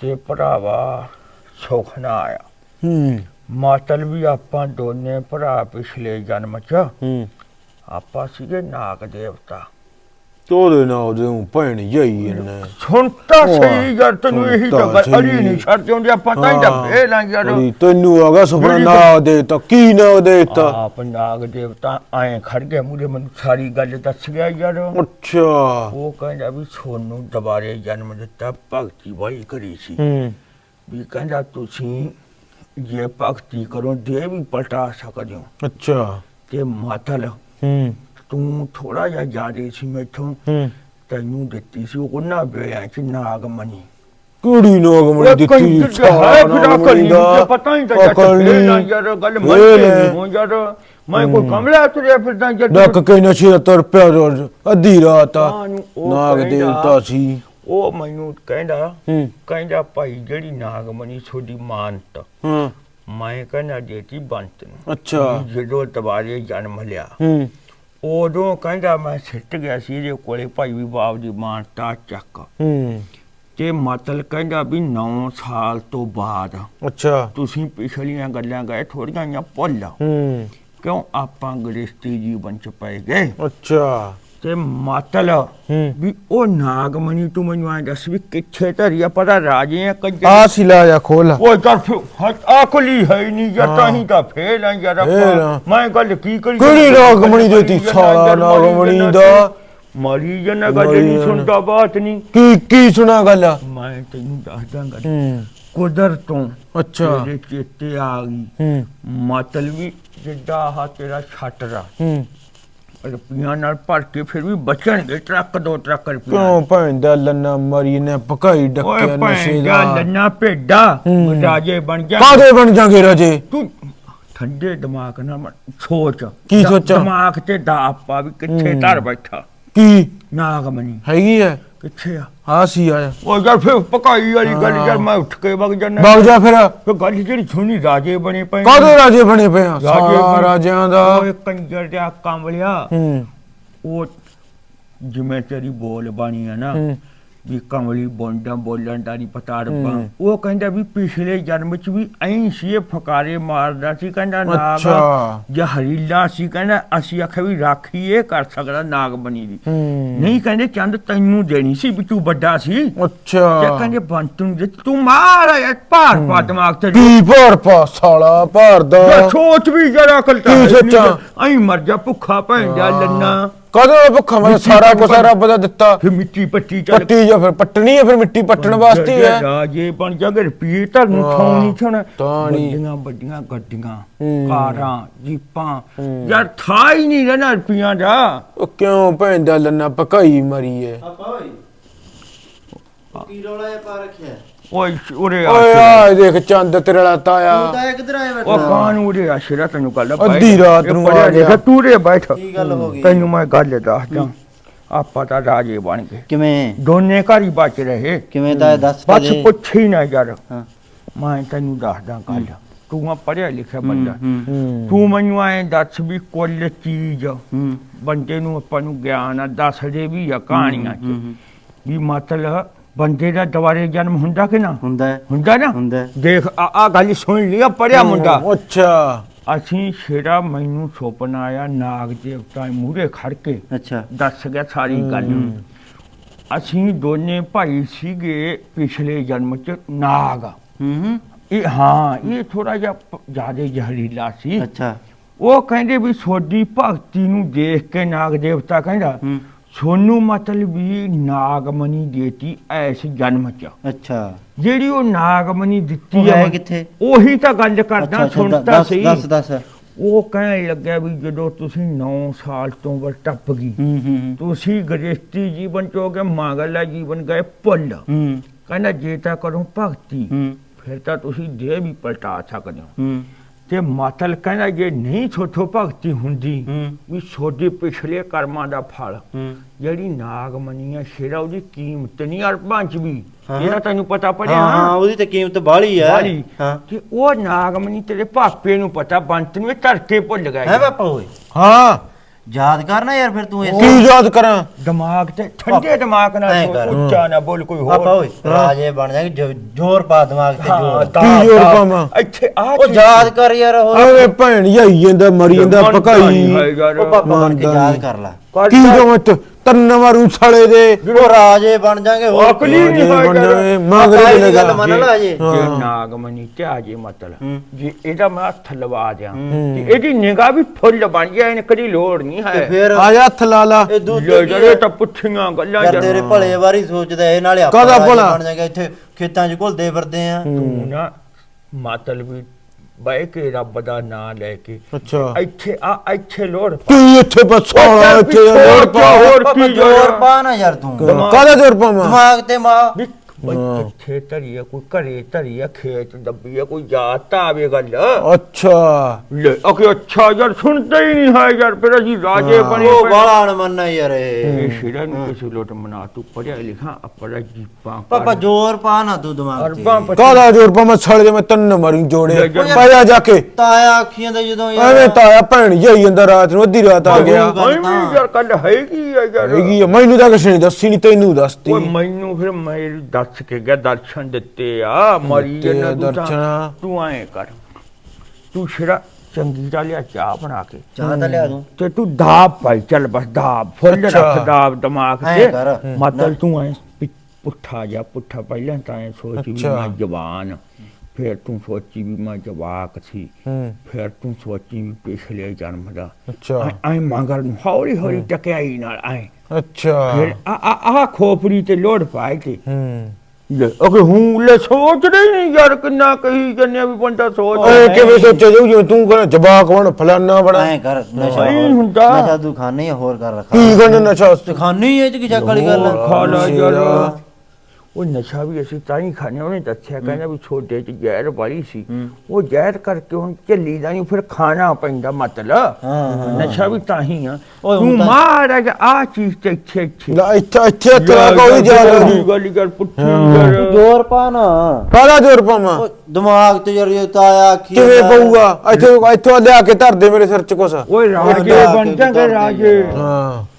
ਤੇ ਭਰਾਵਾ ਸੁੱਖ ਨਾ ਆਇਆ। ਹੂੰ। ਮਾਤਲ ਵੀ ਆਪਾਂ ਦੋਨੇ ਭਰਾ ਪਿਛਲੇ ਜਨਮ ਚ ਹੂੰ। ਆਪਾਂ ਸੀਗੇ ਨਾਗ ਦੇਵਤਾ। ਤੋਦੇ ਨਾ ਉਹਦੇ ਨੂੰ ਭੈਣ ਜਾਈ ਇਹਨੇ ਸੁਣਤਾ ਸਹੀ ਯਾਰ ਤੈਨੂੰ ਇਹੀ ਤਾਂ ਗੱਲ ਅੜੀ ਸਹੀ। ਨਹੀਂ ਛੱਡ ਹੁੰਦੇ ਆਪਾਂ ਤਾਂ ਹੀ ਤਾਂ ਹਾਂ। ਫੇਲ ਆ ਯਾਰ ਅੜੀ ਤੈਨੂੰ ਆਗਾ ਸੁਪਨਾ ਨਾ ਦੇ ਤਾਂ ਕੀ ਨਾ ਦੇਤਾ ਆਪ ਨਾਗ ਦੇਵਤਾ ਐਂ ਖੜ ਗਏ ਮੂਰੇ ਮੈਨੂੰ ਸਾਰੀ ਗੱਲ ਦੱਸ ਗਿਆ ਯਾਰ। ਅੱਛਾ। ਉਹ ਕਹਿੰਦਾ ਵੀ ਸੋਨੂੰ ਦੁਬਾਰੇ ਜਨਮ ਦਿੱਤਾ ਭਗਤੀ ਵਾਲੀ ਕਰੀ ਸੀ। ਹੂੰ। ਵੀ ਕਹਿੰਦਾ ਤੁਸੀਂ ਜੇ ਭਗਤੀ ਕਰੋ ਦੇ ਵੀ ਪਲਟਾ ਸਕਦੇ ਹੋ। ਅੱਛਾ। ਤੇ ਮਾਤਲ ਹੂੰ। ਤੂੰ ਥੋੜਾ ਜਿਹਾ ਜ਼ਿਆਦੇ ਸੀ ਮੈਥੋਂ ਹੂੰ ਤੈਨੂੰ ਦਿੱਤੀ ਸੀ ਉਹਨਾਂ ਵੇਲਿਆਂ ਚ ਨਾਗਮਣੀ ਕਿਹੜੀ ਨੋਗਮਣੀ ਦਿੱਤੀ ਜਿਹਾ ਹੈ ਨਹੀਂ ਤੇ ਪਤਾ ਹੀ ਤਾਂ ਫੇਲ ਆ ਯਾਰ ਗੱਲ ਨਹੀਂ ਹੋ ਯਾਰ ਮੈਂ ਕੋਈ ਕਮਲਾ ਤੁਰਿਆ ਫਿਰਦਾ ਜੱਟ ਡੱਕ ਕੇ ਨਸ਼ੇ ਤੁਰ ਪਿਆ ਅੱਧੀ ਰਾਤ ਨੂੰ ਨਾਗ ਦੇਵਤਾ ਸੀ ਉਹ ਮੈਨੂੰ ਕਹਿੰਦਾ ਕਹਿੰਦਾ ਭਾਈ ਜਿਹੜੀ ਨਾਗਮਣੀ ਤੁਹਾਡੀ ਮਾਨਤ ਹਾਂ ਮੈਂ ਕਹਿੰਦਾ ਦੇਤੀ ਬੰਤ ਨੂੰ ਅੱਛਾ ਜਦੋਂ ਦੁਬਾਰੇ ਜਨਮ ਲਿਆ ਹੂੰ ਉਦੋਂ ਕਹਿੰਦਾ ਮੈਂ ਸਿੱਟ ਗਿਆ ਸੀ ਇਹਦੇ ਕੋਲੇ ਭਾਈ ਵੀ ਬਾਪ ਦੀ ਮਾਨਤਾ ਚੱਕ। ਹੂੰ। ਤੇ ਮਤਲਬ ਕਹਿੰਦਾ ਵੀ 9 ਸਾਲ ਤੋਂ ਬਾਅਦ ਅੱਛਾ। ਤੁਸੀਂ ਪਿਛਲੀਆਂ ਗੱਲਾਂ ਗਏ ਥੋੜੀਆਂ ਜਿਹੀਆਂ ਭੁੱਲ। ਹੂੰ। ਕਿਉਂ ਆਪਾਂ ਗ੍ਰਸਤੀ ਜੀਵਨ ਚ ਪੈ ਗਏ? ਅੱਛਾ। ਤੇ ਮਤਲਬ ਹੂੰ। ਵੀ ਉਹ ਨਾਗਮਣੀ ਤੂੰ ਮੈਨੂੰ ਦੱਸ ਵੀ ਕਿੱਥੇ ਧਰੀ ਆ ਪਤਾ ਰਾਜੇ ਆ ਕੰਜਰ ਆ ਸੀ ਲਾ ਜਾ ਖੋਲ ਉਹ ਤਾਂ ਫਿਰ ਆਖਲੀ ਹੈ ਹੀ ਨਹੀਂ ਜਾਂ ਤਾਂ ਹੀ। ਤਾਂ ਫੇਲ ਆ ਯਾਰ ਆ। ਮੈਂ ਗੱਲ ਕੀ ਕਰੀ ਕਿਹੜੀ ਨਾਗਮਣੀ ਦੇਤੀ ਸਾਲਾ ਨਾਗਮਣੀ ਦਾ? ਮਰੀ ਜਨਾ ਗੱਲ ਮਰੀ ਨਹੀਂ। ਸੁਣਦਾ ਬਾਤ ਨਹੀਂ। ਕੀ ਕੀ ਸੁਣਾ ਗੱਲ? ਮੈਂ ਤੈਨੂੰ ਦੱਸ ਦਾਂਗਾ ਹੂੰ। ਕੁਦਰਤੋਂ ਅੱਛਾ। ਤੇਰੇ ਚੇਤੇ ਆ ਗਈ। ਹੂੰ। ਮਤਲਬ ਵੀ ਜਿੱਡਾ ਆ ਛੱਟ ਛੱਟਰਾ ਹੂੰ। ਰੁਪਈਆਂ ਨਾਲ ਭਰ ਕੇ ਫਿਰ ਵੀ ਬਚਣਗੇ ਟਰੱਕ ਦੋ ਟਰੱਕ ਰੁਪਈਆ ਕਿਉਂ ਭੈਣ ਦਾ ਲੰਨਾ ਮਰੀ ਨੇ ਪਕਾਈ ਓਏ ਡੱਕਿਆ ਨਸ਼ੇ ਦਾ ਦਾ ਲੰਨਾ ਭੇਡਾ ਹੂੰ। ਰਾਜੇ ਬਣ ਗਿਆ ਕਾਦੇ ਬਣ ਜਾਗੇ ਰਾਜੇ ਤੂੰ ਠੰਡੇ ਦਿਮਾਗ ਨਾਲ ਸੋਚ ਕੀ ਦ- ਸੋਚਾਂ? ਦਿਮਾਗ ਤੇ ਦਾ ਪਾ ਵੀ ਕਿੱਥੇ। ਧਰ ਬੈਠਾ ਕੀ? ਨਾਗਮਣੀ ਹੈਗੀ ਹੈ ਕਿੱਥੇ ਆ? ਆ ਸੀ ਆਇਆ। ਉਹ ਯਾਰ ਫਿਰ ਪਕਾਈ ਵਾਲੀ ਗੱਲ ਹਾਂ। ਯਾਰ ਮੈਂ ਉੱਠ ਕੇ ਵਗ ਜਾਣਾ ਵਗ ਜਾ ਫਿਰ। ਫਿਰ ਗੱਲ ਜਿਹੜੀ ਸੁਣੀ ਰਾਜੇ ਬਣੇ ਪਏ ਨੇ। ਕਾਦੇ ਰਾਜੇ ਬਣੇ ਪਏ ਆ? ਸਾਰਾ ਰਾਜਿਆਂ ਦਾ। ਓਏ ਕੰਜਰ ਦਾ ਕੰਵਲਿਆ ਹੂੰ। ਉਹ ਜਿਵੇਂ ਤੇਰੀ ਬੋਲ ਬਾਣੀ ਆ ਨਾ। ਹੂੰ। ਵੀ ਕਮਲੀ ਬੋਂਡਾ ਬੋਲਣ ਦਾ ਨਹੀਂ ਪਤਾ ਰੱਬਾ ਉਹ ਕਹਿੰਦਾ ਵੀ ਪਿਛਲੇ ਜਨਮ ਚ ਵੀ ਐਂ ਸੀ ਇਹ ਫਕਾਰੇ ਮਾਰਦਾ ਸੀ ਕਹਿੰਦਾ ਨਾਗ। ਜ਼ਹਰੀਲਾ ਸੀ ਕਹਿੰਦਾ ਅਸੀਂ ਆਖਿਆ ਵੀ ਰਾਖੀ ਇਹ ਕਰ ਸਕਦਾ ਨਾਗ ਬਣੀ ਦੀ। ਨਹੀਂ ਕਹਿੰਦੇ ਚੰਦ ਤੈਨੂੰ ਦੇਣੀ ਸੀ ਵੀ ਤੂੰ ਵੱਡਾ ਸੀ। ਤੇ ਅੱਛਾ ਕਹਿੰਦੇ ਬੰਤ ਦੇ ਤੂੰ ਮਾਰ ਇਹ ਭਾਰ ਪਾ ਦਿਮਾਗ ਤੇ। ਕੀ ਭਰ ਪਾ ਸਾਲਾ ਭਰਦਾ ਜੇ ਸੋਚ ਵੀ ਜਰਾ ਅਕਲ ਤਾਂ ਕੀ ਹੈ ਨੀ। ਸੋਚਾਂ? ਐਂ ਮਰ ਜਾ ਭੁੱਖਾ ਭੈਣ ਜਾ ਲੰਨਾ। ਕਦੋਂ ਭੁੱਖਾ? ਮੈਂ ਸਾਰਾ ਕੁਝ ਰੱਬ ਦਾ ਦਿੱਤਾ। ਫਿਰ ਮਿੱਟੀ ਪੱਟੀ ਚੱਲ। ਪੱਟੀ ਜਾਂ ਫਿਰ ਪੱਟਣੀ ਹੈ ਫਿਰ ਮਿੱਟੀ ਪੱਟਣ ਵਾਸਤੇ ਹੀ। ਹੈ ਰਾਜੇ ਬਣ ਜਾ ਕੇ ਰੁਪਈਏ ਤੁਹਾਨੂੰ ਥਾਉਣੀ ਛਣ ਤਾਂ ਨੀ। ਵੱਡੀਆਂ ਵੱਡੀਆਂ ਗੱਡੀਆਂ। ਕਾਰਾਂ ਜੀਪਾਂ। ਯਾਰ ਥਾ ਹੀ ਨਹੀਂ ਰਹਿਣਾ ਰੁਪਈਆਂ ਦਾ। ਉਹ ਕਿਉਂ ਭੈਣ ਦਾ ਲੰਨਾ ਪਕਾਈ ਮਰੀ ਹੈ? ਆਪਾ ਓਏ ਕੀ ਰੌਲਾ ਇਹ ਪਾ ਰੱਖਿਆ? ਓਏ ਉਰੇ ਆ ਓਏ ਆ ਦੇਖ ਚੰਦ ਤੇਰੇ ਵਾਲਾ ਤੂੰ ਤਾਇਆ ਤਾਂ ਕਿੱਧਰ ਆਇਆ ਉਹ ਬੈਠਾ ਕਾਨ ਉਰੇ ਆ ਸ਼ੇਰਾ ਤੈਨੂੰ ਗੱਲ ਅੱਧੀ ਰਾਤ ਨੂੰ ਆ ਗਿਆ। ਤੂੰ ਰੇ ਬੈਠ। ਕੀ ਗੱਲ ਹੋ ਗਈ? ਤੈਨੂੰ ਮੈਂ ਗੱਲ ਦੱਸਦਾ। ਆਪਾਂ ਤਾਂ ਰਾਜੇ ਬਣ ਗਏ। ਕਿਵੇਂ? ਦੋਨੇ ਘਰ ਹੀ ਬਚ ਰਹੇ। ਕਿਵੇਂ ਤਾਂ ਇਹ ਦੱਸ ਤਾਂ ਬਸ ਦੇ। ਪੁੱਛ ਹੀ ਨਾ ਯਾਰ। ਹਾਂ। ਮੈਂ ਤੈਨੂੰ ਦੱਸਦਾ ਗੱਲ। ਤੂੰ ਆ ਪੜਿਆ ਲਿਖਿਆ ਬੰਦਾ। ਹੂੰ। ਹੂੰ ਤੂੰ ਮੈਨੂੰ ਐਂ ਦੱਸ ਵੀ ਕੁੱਲ ਚੀਜ਼। ਹੂੰ। ਬੰਦੇ ਨੂੰ ਆਪਾਂ ਨੂੰ ਗਿਆਨ ਆ ਦੱਸਦੇ ਵੀ ਆ ਕਹਾਣੀਆਂ ਚ। ਹੂੰ, ਵੀ ਮਤਲਬ ਬੰਦੇ ਦਾ ਦੁਬਾਰੇ ਜਨਮ ਹੁੰਦਾ ਕਿ ਨਾ? ਹੁੰਦਾ। ਹੈ, ਹੁੰਦਾ ਨਾ? ਹੁੰਦਾ। ਹੈ। ਦੇਖ ਆ ਆ ਗੱਲ ਸੁਣ ਲਿਆ ਪੜਿਆ ਮੁੰਡਾ। ਅੱਛਾ। ਅਸੀਂ ਸ਼ੇਰਾ ਮੈਨੂੰ ਸੁਪਨਾ ਆਇਆ ਨਾਗ ਦੇਵਤਾ ਮੂਹਰੇ ਖੜ ਕੇ। ਅੱਛਾ। ਦੱਸ ਗਿਆ ਸਾਰੀ ਗੱਲ। ਅਸੀਂ ਦੋਨੇ ਭਾਈ ਸੀਗੇ ਪਿਛਲੇ ਜਨਮ ਚ ਨਾਗ। ਹੂੰ ਹੂੰ। ਇਹ ਹਾਂ ਇਹ ਥੋੜਾ ਜਿਹਾ ਜ਼ਿਆਦਾ ਜ਼ਹਿਰੀਲਾ ਸੀ। ਅੱਛਾ। ਉਹ ਕਹਿੰਦੇ ਵੀ ਸੋਡੀ ਭਗਤੀ ਨੂੰ ਦੇਖ ਕੇ ਨਾਗ ਦੇਵਤਾ ਕਹਿੰਦਾ ਹੂੰ। ਸੋਨੂੰ ਮਤਲਬ ਵੀ ਨਾਗਮਣੀ ਦੇਤੀ ਐਸ ਜਨਮ ਚ। ਅੱਛਾ। ਜਿਹੜੀ ਉਹ ਨਾਗਮਣੀ ਦਿੱਤੀ ਉਹ ਹੈ ਕਿੱਥੇ? ਉਹੀ ਤਾਂ ਗੱਲ ਕਰਦਾ ਦੱਸ ਸਹੀ। ਦੱਸ ਦੱਸ। ਉਹ ਕਹਿਣ ਲੱਗਿਆ ਵੀ ਜਦੋਂ ਤੁਸੀਂ 9 ਸਾਲ ਤੋਂ ਵਰ ਟੱਪ ਗਈ ਤੁਸੀਂ ਗ੍ਰਸਤੀ ਜੀਵਨ ਚੋਗੇ ਮਾਗਲਾ ਜੀਵਨ ਗਏ ਪੁੱਲ ਹੂੰ। ਕਹਿੰਦਾ ਜੇ ਤਾਂ ਕਰੋ ਭਗਤੀ ਫਿਰ ਤਾਂ ਤੁਸੀਂ ਦੇਹ ਵੀ ਪਲਟਾ ਸਕਦੇ ਹੂੰ। ਤੇ ਮਾਤਲ ਕਹਿੰਦਾ ਜੇ ਨਹੀਂ ਛੋਟੋ ਭਗਤੀ ਹੁੰਦੀ ਵੀ ਛੋਡੇ ਪਿਛਲੇ ਕਰਮਾਂ ਦਾ ਫਲ। ਜਿਹੜੀ ਨਾਗਮਣੀ ਆ ਸ਼ੇਰਾ ਉਹਦੀ ਕੀਮਤ ਨਹੀਂ ਅਰਬਾਂ ਚ ਵੀ। ਇਹਦਾ ਤੈਨੂੰ ਪਤਾ ਪੜਿਆ ਹਾਂ ਹਾਂ। ਉਹਦੀ ਤੇ ਕੀਮਤ ਬਾਹਲੀ ਵਾਲੀ ਹਾਂ। ਤੇ ਉਹ ਨਾਗਮਣੀ ਤੇਰੇ ਭਾਪੇ ਨੂੰ ਪਤਾ ਬੰਤ ਨੂੰ ਇਹ ਧਰਕੇ ਭੁੱਲ ਗਿਆ ਹੈ ਬਾਪਾ ਓਏ। ਹਾਂ। ਯਾਦ ਕਰਨਾ ਯਾਰ ਫਿਰ ਤੂੰ ਇਸ ਕੀ ਯਾਦ ਕਰਾਂ? ਦਿਮਾਗ ਤੇ ਠੰਡੇ ਦਿਮਾਗ ਨਾਲ ਐਂ ਸੋਚ, ਕਰ। ਉੱਚਾ ਨਾ ਬੋਲ ਕੋਈ ਹੋਰ। ਪਾਪਾ ਓਏ ਰਾਜੇ ਬਣ ਜਾਗੇ ਜੋ- ਜ਼ੋਰ ਪਾ ਦਿਮਾਗ ਤੇ ਜ਼ੋਰ। ਤਾਂ- ਕੀ ਜ਼ੋਰ ਤਾਂ- ਪਾਵਾਂ? ਇੱਥੇ ਆ ਉਹ ਯਾਦ ਕਰ ਯਾਰ ਹੋਰ ਐਵੇਂ ਭੈਣ ਜਾਈ ਜਾਂਦਾ ਮਰੀ ਜਾਂਦਾ ਪਕਾਈ ਉਹ ਪਾਪਾ ਬਣ ਕੇ ਯਾਦ ਨੀ। ਕਰ ਲੈ। ਕੀ ਕਹਾਂ ਤੇ ਤਰਨ ਮਾਰੂ ਸਾਲੇ ਦੇ ਉਹ ਰਾਜੇ ਬਣ ਜਾਗੇ ਹੋਰ ਅਕਲੀ। ਨਹੀਂ ਮੰਗਰੇ ਇਹ ਲਗਾ ਗੱਲ ਮੰਨ ਲਾ ਜੇ ਜੇ ਨਾਗਮਣੀ ਤੇ ਆ ਜੇ ਮਤਲਬ। ਜੇ ਇਹਦਾ ਮੈਂ ਹੱਥ ਲਵਾ ਦਿਆਂ। ਤੇ ਇਹਦੀ ਨਿਗਾਹ ਵੀ ਫੁੱਲ ਬਣ ਜਾਏ ਇਹਨੇ ਕਦੀ ਲੋੜ ਨਹੀਂ ਤੇ ਹੈ ਫਿਰ ਆ ਜਾ ਹੱਥ ਲਾ ਲਾ ਇਹ ਲੈ ਜਿਹੜੇ? ਤਾਂ ਪੁੱਠੀਆਂ ਗੱਲਾਂ ਯਾਰ ਜਰ ਤੇਰੇ ਭਲੇ ਵਾਰੀ ਸੋਚਦਾ ਇਹ ਨਾਲੇ ਆਪਾਂ ਰਾਜੇ ਭਲਾ? ਬਣ ਜਾਗੇ ਇੱਥੇ ਖੇਤਾਂ 'ਚ ਘੁਲਦੇ ਫਿਰਦੇ ਆ ਤੂੰ ਨਾ ਮਤਲਬ ਵੀ ਬਹਿ ਕੇ ਰੱਬ ਦਾ ਨਾਂ ਲੈ ਕੇ। ਅੱਛਾ। ਇੱਥੇ ਆ ਇੱਥੇ ਲੋੜ ਪਾ। ਕੀ ਇੱਥੇ ਬਸਾਲਾ ਇੱਥੇ ਪਾ। ਹੋਰ ਪਾਪਾ ਕੀ ਜ਼ੋਰ ਜ਼ੋਰ ਪਾ? ਨਾ ਯਾਰ ਤੂੰ। ਕਾਹਦਾ ਜ਼ੋਰ ਪਾਵਾਂ? ਦਿਮਾਗ ਤੇ ਮਾਂ। ਵੀ ਬਈ ਇੱਥੇ ਧਰੀਏ ਕੋਈ ਘਰੇ ਧਰੀਏ ਖੇਤ ਦੱਬੀਏ ਕੋਈ ਯਾਦ ਤਾਂ ਆਵੇ ਗੱਲ। ਅੱਛਾ। ਲੈ ਅਕੇ ਅੱਛਾ ਯਾਰ ਸੁਣਦਾ ਹੀ ਨਹੀਂ ਹੈ ਯਾਰ ਫਿਰ ਅਸੀਂ ਰਾਜੇ ਬਣੇ ਉਹ। ਬਾਲਾ ਅਣਮੰਨਾ ਯਾਰ ਇਹ। ਸ਼ੇਰਾਂ ਨੂੰ ਕਿਸੇ ਲੋਟ ਮਨਾ ਤੂੰ ਪੜਿਆ ਲਿਖਾ ਆਪਣਾ ਜੀਪਾਂ ਪਾਪਾ ਜ਼ੋਰ ਪਾ ਨਾ ਤੂੰ ਦਿਮਾਗ ਤੇ ਕਾਹਦਾ ਜ਼ੋਰ ਪਾਵਾਂ? ਸਾਲੇ ਦੇ ਮੈਂ ਤੰਨ ਮਾਰੂ ਜੋੜੇ। ਲੈ ਜਾ। ਪਾਇਆ ਜਾ ਕੇ। ਤਾਇਆ ਅੱਖੀਆਂ ਦੇ ਜਦੋਂ ਐਵੇਂ ਤਾਇਆ ਭੈਣ ਜਾਈ ਜਾਂਦਾ ਰਾਤ ਨੂੰ ਅੱਧੀ ਰਾਤ ਆ ਗਿਆ। ਯਾਰ ਕੱਲ ਹੈਗੀ ਆ ਯਾਰ। ਹੈਗੀ ਆ, ਮੈਨੂੰ ਤਾਂ ਕੁਛ ਨਹੀਂ ਦੱਸੀ ਨਹੀਂ ਤੈਨੂੰ ਦੱਸਤੀ। ਓਏ ਮੈਨੂੰ ਫਿਰ ਮੈਂ ਦੱਸ ਕੇ ਗਿਆ ਦਰਸ਼ਨ ਦਿੱਤੇ ਆ ਮਰੀ ਦਿੱਤੇ ਤੂੰ ਤਾਂ- ਦਰਸ਼ਨ। ਤੂੰ ਐ ਕਰ ਤੂੰ ਸ਼ੇਰਾ ਚੰਗੀ ਦਾ ਲਿਆ ਚਾਹ ਬਣਾ ਕੇ। ਚਾਹ ਤਾਂ ਲਿਆ ਦੂੰ। ਤੇ ਤੂੰ ਦਾਬ ਪਾਈ ਚੱਲ ਬਸ ਦਾਬ ਫੁੱਲ ਅੱਛਾ। ਰੱਖ ਦਾਬ ਦਿਮਾਗ ਐਂ ਤੇ। ਕਰ। ਮਤਲਬ ਤੂੰ ਐ ਪੁੱਠਾ ਜਾ ਪੁੱਠਾ ਪਹਿਲਾਂ ਤਾਂ ਐ ਸੋਚੀ ਵੀ ਅੱਛਾ। ਮੈਂ ਜਵਾਨ ਫਿਰ ਤੂੰ ਸੋਚੀ ਵੀ ਮੈਂ ਜਵਾਕ ਸੀ। ਹੂੰ। ਫਿਰ ਤੂੰ ਸੋਚੀ ਵੀ ਪਿਛਲੇ ਜਨਮ ਦਾ। ਅੱਛਾ। ਐ ਮੰਗਰ ਨੂੰ ਹੌਲੀ ਹੌਲੀ ਟਕਿਆਈ ਨਾਲ ਐ। ਅੱਛਾ। ਫਿਰ ਆ ਆ ਆ ਖੋਪੜੀ ਤੇ ਲੋੜ ਪਾਈ ਤੇ। ਹੂੰ। ਲੈ ਅਗੇ ਹੂੰ ਲੈ ਸੋਚ ਰਹੀ ਨਹੀਂ ਯਾਰ ਕਿੰਨਾ ਕਹੀ ਜੰਨੇ ਵੀ ਬੰਦਾ ਸੋਚ ਓਏ ਕਿਵੇਂ ਸੋਚਿਆ ਜਾਊ ਜਿਵੇਂ ਤੂੰ ਕਹਿੰਦਾ ਜਵਾਕ ਬਣ ਫਲਾਨਾ ਬਣਾ ਐਂ ਕਰ ਨਸ਼ਾ ਨਹੀਂ ਹੁੰਦਾ। ਨਸ਼ਾ ਤੂੰ ਖਾਣੇ ਹੋਰ ਕਰ ਰੱਖਾ ਕੀ ਕਰਨ ਨਸ਼ਾ ਤੇ ਖਾਣੀ ਇਹ ਚ ਕੀ ਚੱਕ ਵਾਲੀ ਗੱਲ? ਖਾ ਲਾ ਯਾਰ। ਉਹ ਨਸ਼ਾ ਵੀ ਅਸੀਂ ਤਾਂ ਹੀ ਖਾਣੇ ਉਹਨੇ ਦੱਸਿਆ ਕਹਿੰਦਾ ਵੀ ਛੋਟੇ ਚ ਜ਼ਹਿਰ ਵਾਲੀ ਸੀ। ਉਹ ਜ਼ਹਿਰ ਕਰਕੇ ਹੁਣ ਝੱਲੀ ਦਾ ਨਹੀਂ ਫਿਰ ਖਾਣਾ ਪੈਂਦਾ ਮਤਲਬ। ਹਾਂ ਹਾਂ। ਨਸ਼ਾ ਵੀ ਤਾਂ ਹੀ ਆ। ਤੂੰ ਤਾਂ- ਮਾਰ ਆ ਚੀਜ਼ ਤੇ ਇੱਥੇ ਇੱਥੇ। ਲੈ ਇੱਥੇ ਇੱਥੇ ਤੇਰਾ ਕੋਈ ਜਾ ਗੱਲ ਗੱਲ ਕਰ ਪੁੱਠੀ ਕਰ ਜ਼ੋਰ ਪਾ ਨਾ। ਕਾਹਦਾ ਜ਼ੋਰ ਪਾਵਾਂ? ਦਿਮਾਗ ਤੇ ਯਾਰ ਇਹ ਤਾਇਆ ਅੱਖੀ ਕਿਵੇਂ ਪਊਗਾ? ਇੱਥੇ ਇੱਥੋਂ ਲਿਆ ਕੇ ਧਰ ਦੇ ਮੇਰੇ ਸਿਰ 'ਚ ਕੁਛ। ਓਏ ਰਾਜੇ ਬਣ ਕੇ ਜਾਂਗੇ ਰਾਜੇ। ਹਾਂ।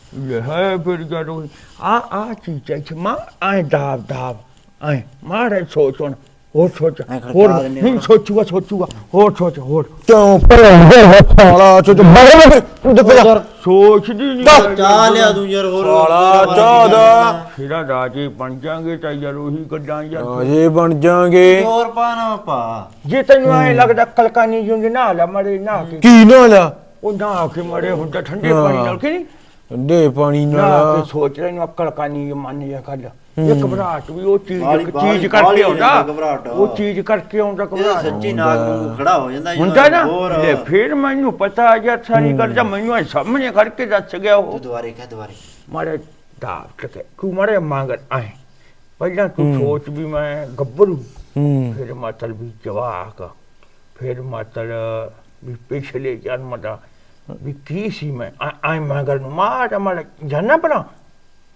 ਹੈ ਫਿਰ ਜਦੋਂ ਆ ਆ ਚੀਜ਼ ਇੱਥੇ ਮਾਂ ਐ ਦਾਬ ਦਾਬ ਐ ਮਾਰੇ ਸੋਚ ਹੁਣ ਹੋਰ ਸੋਚ ਹੋਰ ਨਹੀਂ। ਸੋਚੂਗਾ ਸੋਚੂਗਾ ਹੋਰ ਸੋਚ ਹੋਰ ਕਿਉਂ ਭੈਣ ਸਾਲਾ ਚੋ ਮਗਰ ਦੇ ਪਿਆ ਸੋਚਦੀ ਨਹੀਂ ਚਾਹ ਲਿਆ ਦੂੰ ਯਾਰ ਹੋਰ ਸਾਲਾ ਚਾਹ ਦਾ ਸਿਰਾ ਰਾਜੇ ਬਣ ਜਾਾਂਗੇ ਤਾਂ ਯਾਰ ਉਹੀ ਗੱਲਾਂ ਯਾਰ ਅਜੇ ਬਣ ਜਾਾਂਗੇ ਹੋਰ ਪਾ ਨਾ ਪਾ ਜੇ ਤੈਨੂੰ ਐ ਲੱਗਦਾ ਕਲਕਾਨੀ ਜੁੰਜ ਨਾ ਲੈ ਮਰੇ ਨਾ ਕੇ ਨਾ ਲਾ ਉਹ ਨਾ ਕੇ ਮਰੇ ਹੁਣ ਤਾਂ ਠੰਡੇ। ਪਾਣੀ ਨਾਲ ਕਿ ਨਹੀਂ ਠੰਡੇ ਪਾਣੀ ਨਾ ਨਾਲ ਕੇ ਸੋਚ ਰਹੇ ਨੂੰ ਅਕਲ ਕਾਨੀ ਮੰਨ ਜਾ ਗੱਲ ਇਹ ਘਬਰਾਹਟ ਵੀ ਉਹ ਚੀਜ਼ ਬਾਹਲੀ- ਚੀਜ਼ ਬਾਹਲੀ- ਕਰਕੇ ਆਉਂਦਾ। ਘਬਰਾਹਟ। ਉਹ ਚੀਜ਼ ਕਰਕੇ ਆਉਂਦਾ ਇਹ ਘਬਰਾਹਟ ਸੱਚੀ ਨਾਗ ਨੂੰ ਖੜਾ ਹੋ ਜਾਂਦਾ ਹੁੰਦਾ ਨਾ। ਹੋਰ ਲੈ ਫਿਰ ਮੈਨੂੰ ਪਤਾ ਆ ਗਿਆ ਸਾਰੀ ਗੱਲ ਤਾਂ ਮੈਨੂੰ ਐ ਸਾਹਮਣੇ ਕਰਕੇ ਦੱਸ ਗਿਆ ਉਹ। ਤੂੰ ਦੁਬਾਰੇ ਕਹਿ ਦੁਬਾਰੇ। ਮਾਰੇ ਦਾ ਟਕੇ ਤੂੰ ਮਾਰੇ ਮੰਗਰ ਆਏ। ਪਹਿਲਾਂ ਤੂੰ ਸੋਚ ਵੀ ਮੈਂ ਗੱਭਰੂ। ਹੂੰ। ਫਿਰ ਮਤਲਬ ਵੀ ਜਵਾਕ ਫਿਰ ਮਤਲਬ ਵੀ ਪਿਛਲੇ ਜਨਮ ਦਾ ਵੀ ਕੀ ਸੀ ਮੈਂ? ਆਈ ਮਗਰ ਨੂੰ ਮਾਰਾ ਮਾਰਾ ਜਾਨਾ ਬਣਾ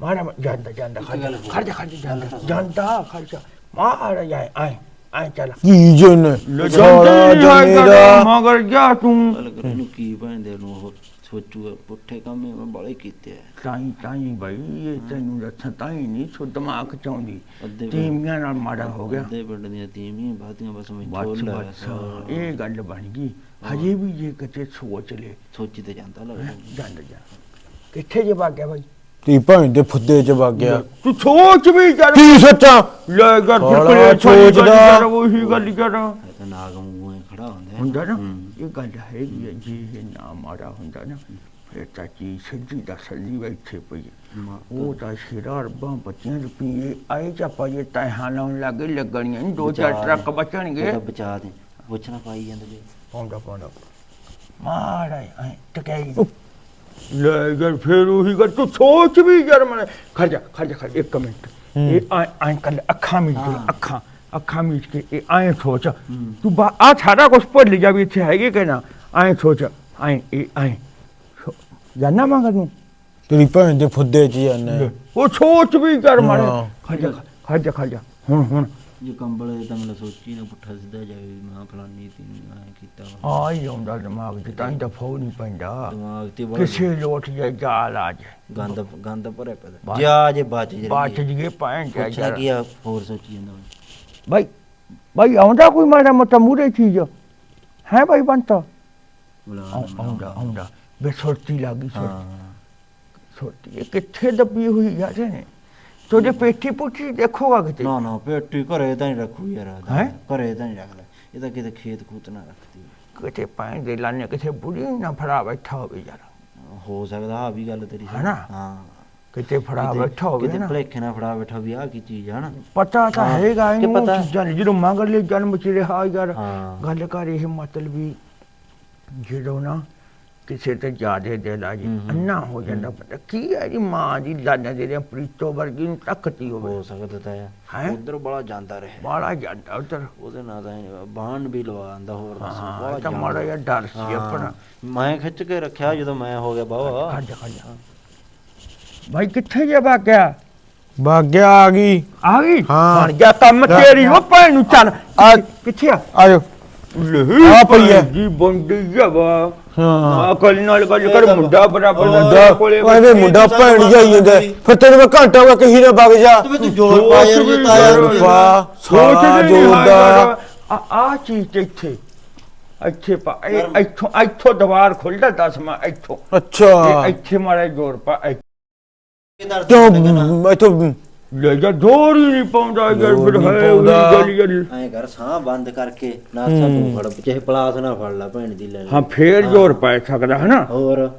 ਮਾਰਾ ਜਾਂਦਾ ਜਾਂਦਾ ਗੱਲ। ਖਰਜਾ ਖਰਜਾ ਜਾਂਦਾ ਜਾਂਦਾ ਖਰਜਾ ਮਾਰਾ ਜਾਏ ਆਏ ਆਏ ਚੱਲ ਕੀ ਜਨ ਸਾਲਾ ਜਨੇ ਦਾ ਮਗਰ ਜਾ ਤੂੰ ਗੱਲ ਕਰ ਇਹਨੂੰ ਕੀ ਭੈਣਦੇ ਨੂੰ ਉਹ ਸੋਚੂਗਾ ਪੁੱਠੇ ਕੰਮ ਮੈਂ ਬਾਲੇ ਕੀਤੇ ਆ ਤਾਈ ਤਾਈ ਬਈ ਇਹ ਤੈਨੂੰ ਦੱਸਾਂ ਤਾਈ ਨਹੀਂ ਸੋ ਦਿਮਾਗ ਚ ਆਉਂਦੀ ਅੱਧੇ ਤੀਮੀਆਂ ਨਾਲ ਮਾੜਾ ਹੋ ਗਿਆ ਅੱਧੇ ਪਿੰਡ ਦੀਆਂ ਤੀਵੀਂ ਬਾਦੀਆਂ ਬਸ ਮੈਂ ਬਸ ਛੋੜ ਲਿਆ ਬਸ ਇਹ ਗੱਲ ਬਣ ਗਈ ਹਜੇ ਵੀ ਜੇ ਕਿਤੇ ਸੋਚ ਲੈ ਸੋਚੀ ਤੇ ਜਾਂਦਾ ਲੱਗਦਾ ਜਾਂਦਾ ਜਾ ਕਿੱਥੇ ਜੇ ਵਗ ਗਿਆ ਬਾਈ ਤੀ ਭੈਣ ਦੇ ਫੁੱਦੇ ਚ ਵਗ ਗਿਆ। ਤੂੰ ਸੋਚ ਵੀ ਕਰ। ਕੀ ਸੋਚਾਂ? ਲੈ ਕਰ ਸਾਲਾ ਫਿਰਕਲੇ ਸੋਚਦਾ। ਉਹੀ ਗੱਲ ਕਰ। ਇਹ ਤਾਂ ਨਾਗ ਵਾਂਗੂ ਐਂ ਖੜਾ ਹੁੰਦਾ। ਹੁੰਦਾ ਨਾ। ਇਹ ਗੱਲ ਹੈਗੀ ਹੈ ਜੀ ਇਹ ਨਾ ਮਾੜਾ ਹੁੰਦਾ ਨਾ। ਫਿਰ ਤਾਂ ਚੀਜ਼ ਸਿੱਧੀ ਦਾ ਸੱਲੀ ਬੈਠੇ ਪਈ। ਹੈ। ਉਹ ਤਾਂ ਸ਼ੇਰਾ ਰਬਾਂ ਬੱਚਿਆਂ ਰੁਪਈਏ ਆਏ ਚਾਪਾ ਜੇ ਤੈਹਾਂ ਲਾਉਣ ਲੱਗੇ ਲੱਗਣੀਆਂ ਨੀ, ਦੋ ਚਾਰ ਟਰੱਕ। ਬਚਣਗੇ। ਬਚਾ ਦੇ। ਪੁੱਛਣਾ ਪਾਈ ਜਾਂਦਾ ਜੀ। ਪਾਉਂਦਾ ਪਾਉਂਦਾ। ਮਾੜਾ ਐ ਟਕਾਈ। ਲੈ ਯਾਰ ਫੇਰ ਉਹੀ ਗੱਲ ਤੂੰ ਸੋਚ ਵੀ ਯਾਰ ਮੈਂ ਖਰਜਾ ਖਰਜਾ ਖਰਜਾ ਇੱਕ ਮਿੰਟ। ਇਹ ਐ ਕਰ ਅੱਖਾਂ ਮੀਚ ਕੇ ਅੱਖਾਂ ਅੱਖਾਂ ਮੀਚ ਕੇ ਇਹ ਐ ਸੋਚ। ਤੂੰ ਬਾ ਆ ਸਾਰਾ ਕੁਝ ਭੁੱਲ ਜਾ ਵੀ ਇੱਥੇ ਹੈਗੇ ਕਿ ਨਾ ਐ ਸੋਚ ਐ ਇਹ ਐ। ਜਾਨਾ ਮੰਗਰ ਨੂੰ ਤੇਰੀ ਭੈਣ ਦੇ ਫੁੱਦੇ ਚ ਜਾਨਾ। ਉਹ ਸੋਚ ਵੀ ਕਰ ਮਾਰੇ ਹਾਂ। ਖਰਜਾ ਖਰਜਾ ਖਰਜਾ ਹੁਣ ਹੁਣ ਜੇ ਕੰਬਲ ਇਹ ਤਾਂ ਮੈਨੂੰ ਸੋਚੀ ਨਾ ਪੁੱਠਾ ਸਿੱਧਾ ਜਾਵੇ ਵੀ ਮਾਂ ਫਲਾਨੀ ਤੀ ਐ ਕੀਤਾ ਵਾ। ਆ ਹੀ ਆਉਂਦਾ ਦਿਮਾਗ 'ਚ ਤਾਂ ਹੀ ਤਾਂ ਫੌ ਨਹੀਂ ਪੈਂਦਾ। ਦਿਮਾਗ ਤੇ ਬੜਾ ਕਿਸੇ ਲੋਟ ਜੇ ਜਾਲ ਆ ਜਾਏ ਗੰਦ ਗੰਦ ਭਰਿਆ ਪਿਆ। ਜਾ ਜੇ ਬਚ ਜੇ ਬਾਤ ਜੀਏ ਪਾਣ ਜਾ ਪੁੱਛਣਾ ਕੀ ਆ ਹੋਰ ਸੋਚੀ ਜਾਂਦਾ ਵਾ। ਭਾਈ ਭਾਈ ਆਉਂਦਾ ਕੋਈ ਮਾੜਾ ਮੋਟਾ ਮੂਰੇ ਚੀਜ਼? ਹੈ ਭਾਈ ਬੰਤਾ? ਬੁਲਾ ਆਉਂ- ਆਉਂਦਾ ਆਉਂਦਾ। ਬੇਸੁਰਤੀ ਲੱਗੀ ਹਾਂ। ਸੁਰਤੀ ਇਹ ਕਿੱਥੇ ਦੱਬੀ ਹੋਈ ਯਾਰ ਨੇ ਤੁਹਾਡੇ ਪੇਟੀ ਪੁੱਠੀ ਦੇਖੋਗਾ ਕਿਤੇ ਨਾ ਨਾ ਪੇਟੀ ਘਰੇ ਤਾਂ ਨਹੀਂ ਰੱਖੂ ਯਾਰ। ਹੈਂ? ਘਰੇ ਤਾਂ ਨਹੀਂ ਰੱਖਦਾ ਇਹ ਤਾਂ ਕਿਤੇ ਖੇਤ ਖੂਤ ਨਾ ਰੱਖਦੀ ਕਿਤੇ ਪਾਣ ਦੇ ਲਾਨੇ ਕਿਤੇ ਬੁੜੀ ਨਾ ਫੜਾ ਬੈਠਾ ਹੋਵੇ ਯਾਰ ਹੋ ਸਕਦਾ ਆ ਵੀ ਗੱਲ ਤੇਰੀ ਸਹੀ। ਹੈਨਾ? ਹਾਂ ਕਿਤੇ ਫੜਾ ਕਿਤੇ- ਬੈਠਾ ਹੋਵੇ ਕਿਤੇ ਨਾ ਭੁਲੇਖੇ ਨਾਲ ਫੜਾ ਬੈਠਾ ਵੀ ਆ ਕੀ ਚੀਜ਼ ਹੈ ਨਾ ਪਤਾ ਤਾਂ ਹਾਂ, ਹੈਗਾ ਕਿ ਇਹਨੂੰ ਪਤਾ? ਚੀਜ਼ਾਂ ਨੇ। ਜਦੋਂ ਮੰਗ ਲਈ ਜਨਮ ਚ ਰਿਹਾ ਯਾਰ ਹਾਂ ਗੱਲ ਕਰ ਇਹ ਮਤਲਬ ਵੀ ਜਦੋਂ ਨਾ ਕਿਸੇ ਤੇ ਜਿਆਦੇ ਦਿਲ ਆ ਜੀ। ਅੰਨਾ ਹੋ ਜਾਂਦਾ ਪਤਾ ਕੀ ਹੈ ਜੀ ਮਾਂ ਦੀ ਲਾਨਾ ਦੇ ਪ੍ਰੀਤੋ ਵਰਗੀ ਨੂੰ ਤੱਕਤੀ ਹੋਵੇ। ਹੋ ਸਕਦਾ ਤਾਂ ਹੈਂ? ਉਧਰ ਬੜਾ ਜਾਂਦਾ ਰਹੇ। ਬਾਲਾ ਜਾਂਦਾ ਉਧਰ। ਉਹਦੇ ਨਾਲ ਤਾਂ ਬਾਣ ਵੀ ਲਵਾ ਆਂਦਾ ਹੋਰ ਇਹ ਤਾਂ ਜਾਂਦਾ। ਮਾੜਾ ਜਿਹਾ ਡਰ ਸੀ ਆਪਣਾ। ਮੈਂ ਖਿੱਚ ਕੇ ਰੱਖਿਆ ਜਦੋਂ ਮੈਂ ਹੋ ਗਿਆ ਬਾਵਾ। ਖੜ ਜਾ ਖੜ ਜਾ। ਭਾਈ ਕਿੱਥੇ ਜੇ ਗਿਆ ਵਗ ਗਿਆ ਆ ਗਈ। ਆ ਗਈ? ਹਾਂ। ਬਣ ਗਿਆ ਕੰਮ ਜਾ, ਤੇਰੀ ਜਾ। ਉਹ ਭੈਣ ਨੂੰ ਚੱਲ। ਆ- ਕਿੱਥੇ ਆ? ਆਜੋ ਲੈ ਆ ਪਈ ਹੈ। ਜੀ ਬੰਦੀ ਜਵਾ। ਹਾਂ ਆ ਕੱਲ ਨਾਲ ਗੱਲ ਕਰ ਮੁੰਡਾ ਬਰਾਬਰ ਦਾ ਮੁੰਡਾ ਕੋਲੇ ਓਏ ਮੁੰਡਾ ਭੈਣ ਜਾਈ ਜਾਂਦਾ ਫਿਰ ਤੈਨੂੰ ਮੈਂ ਘੰਟਾ ਹੋ ਗਿਆ ਕਹੀ ਨਾ ਵਗ ਜਾ। ਤੇ ਤੂੰ ਜੋਰ ਪਾ ਯਾਰ ਜੇ ਤਾਇਆ ਨੂੰ ਜੇ- ਵਾਹ ਸੋਚ ਸਾਲਾ ਨਹੀਂ ਜੋਦਾ ਆ ਆ ਚੀਜ਼ ਤੇ ਇੱਥੇ ਇੱਥੇ ਪਾ ਇਹ ਇੱਥੋਂ ਇੱਥੋਂ ਦੀਵਾਰ ਖੁੱਲਦਾ ਦਸਵਾਂ ਇੱਥੋਂ। ਅੱਛਾ। ਇਹ ਇੱਥੇ ਮਾਰੇ ਜੋਰ ਪਾ ਇੱਥੇ। ਕਿਦਾਂ ਕਿਉਂ ਮੈਥੋਂ ਲੈ ਜਾ ਜੋਰ ਹੀ ਨਹੀਂ ਪਾਉਂਦਾ ਯਾਰ ਜ਼ੋਰ ਫਿਰ ਨਹੀਂ ਹੈ ਉਹੀ ਪਾਉਂਦਾ। ਗੱਲ ਯਾਰ ਐਂ ਕਰ ਸਾਹ ਬੰਦ ਕਰਕੇ ਨਾਸਾ ਤੂੰ ਫੜ ਚਾਹੇ ਪਲਾਸ ਨਾ ਫੜ ਲੈ ਭੈਣ ਦੀ ਲੈ ਲੈ। ਹਾਂ ਫੇਰ ਜੋਰ ਪੈ ਸਕਦਾ ਹੈ ਨਾ ਹੋਰ?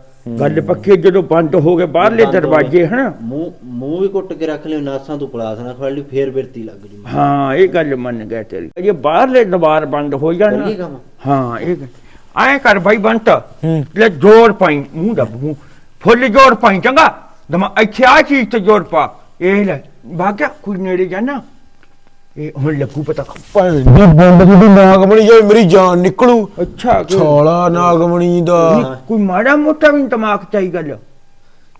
ਗੱਲ ਪੱਕੀ ਜਦੋਂ ਬੰਦ ਹੋ ਗਏ ਬਾਹਰਲੇ ਬੰਦ ਹੋ ਗਏ। ਦਰਵਾਜ਼ੇ ਹਨ? ਮੂੰਹ ਮੂੰਹ ਵੀ ਕੁੱਟ ਕੇ ਰੱਖ ਲਿਓ ਨਾਸਾਂ ਤੂੰ ਪਲਾਸ ਨਾ ਫੜ ਲਈ ਫੇਰ ਬਿਰਤੀ ਲੱਗ ਜੂ। ਹਾਂ ਇਹ ਗੱਲ ਮੰਨ ਗਿਆ ਤੇਰੀ। ਜੇ ਬਾਹਰਲੇ ਦਰਬਾਰ ਬੰਦ ਹੋ ਜਾਣ ਕੰਮ ਹਾਂ ਇਹ ਗੱਲ। ਐ ਕਰ ਭਾਈ ਬੰਤ ਹੂੰ। ਲੈ ਜੋਰ ਪਾਈ ਮੂੰਹ ਦਾ ਮੂੰਹ। ਫੁੱਲ ਜੋਰ ਪਾਈ ਚੰਗਾ। ਦਮਾ ਇੱਥੇ ਆ ਚੀਜ਼ ਤੇ ਜੋਰ ਪਾ। ਇਹ ਲੈ ਭਾਗਿਆ ਕੋਈ ਨੇੜੇ ਜਾਣਾ? ਇਹ ਹੁਣ ਲੱਗੂ ਪਤਾ। ਦੀ ਬੰਦ ਦੀ ਨਾਗਮਣੀ ਜਾਏ ਮੇਰੀ ਜਾਨ ਨਿਕਲੂ। ਅੱਛਾ ਕਿ- ਛਾਲਾ ਨਾਗਮਣੀ ਦਾ। ਨਹੀਂ, ਕੋਈ ਮਾੜਾ ਮੋਟਾ ਵੀ ਦਿਮਾਗ ਚਾਈ ਗੱਲ?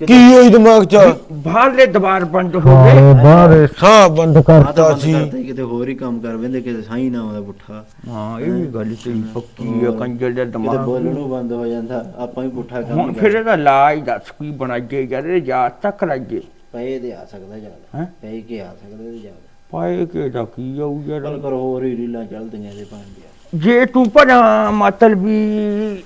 ਕੀ ਹੋਈ ਦਿਮਾਗ 'ਚ? ਬਾਹਰਲੇ ਦਵਾਰ ਬੰਦ ਹੋ ਗਏ। ਬਾਹਰ ਸਾਹ ਬੰਦ ਤਾਂ ਕਰਤਾ ਬੰਦ ਸੀ। ਕਰਤਾ ਸੀ, ਕਿਤੇ ਹੋਰ ਹੀ ਕੰਮ ਕਰ ਬੰਦੇ ਕਿਤੇ ਸਾਈ ਨਾ ਆਉਂਦਾ ਪੁੱਠਾ। ਹਾਂ ਇਹ ਵੀ ਗੱਲ ਤੇ ਪੱਕੀ ਆ ਕੰਜਰ ਦਾ ਕਿਤੇ ਦਿਮਾਗ। ਬੋਲਣੋਂ ਬੰਦ ਹੋ ਜਾਂਦਾ ਆਪਾਂ ਹੀ ਪੁੱਠਾ ਕੰਮ ਹੁਣ ਹੀ ਫਿਰ ਇਹਦਾ ਲਾਜ ਦੱਸ ਕੀ ਬਣਾਈਏ ਯਾਰ ਇਹ ਜਾ ਤੱਕ ਲਾਈਏ। ਪਏ ਦੇ ਆ ਸਕਦਾ ਜ਼ਿਆਦਾ। ਹੈਂ? ਪਏ ਕੇ ਆ ਸਕਦਾ ਇਹਦੇ ਜ਼ਿਆਦਾ। ਪਾਏ ਕੇ ਦਾ ਕੀ ਚੱਲ ਯਾਰ? ਕਰ ਹੋਰ ਹੀ ਰੀਲਾਂ ਚੱਲਦੀਆਂ ਇਹਦੇ ਭਾਂਦੇ ਜੇ ਤੂੰ ਭਰਾ ਮਤਲਬੀ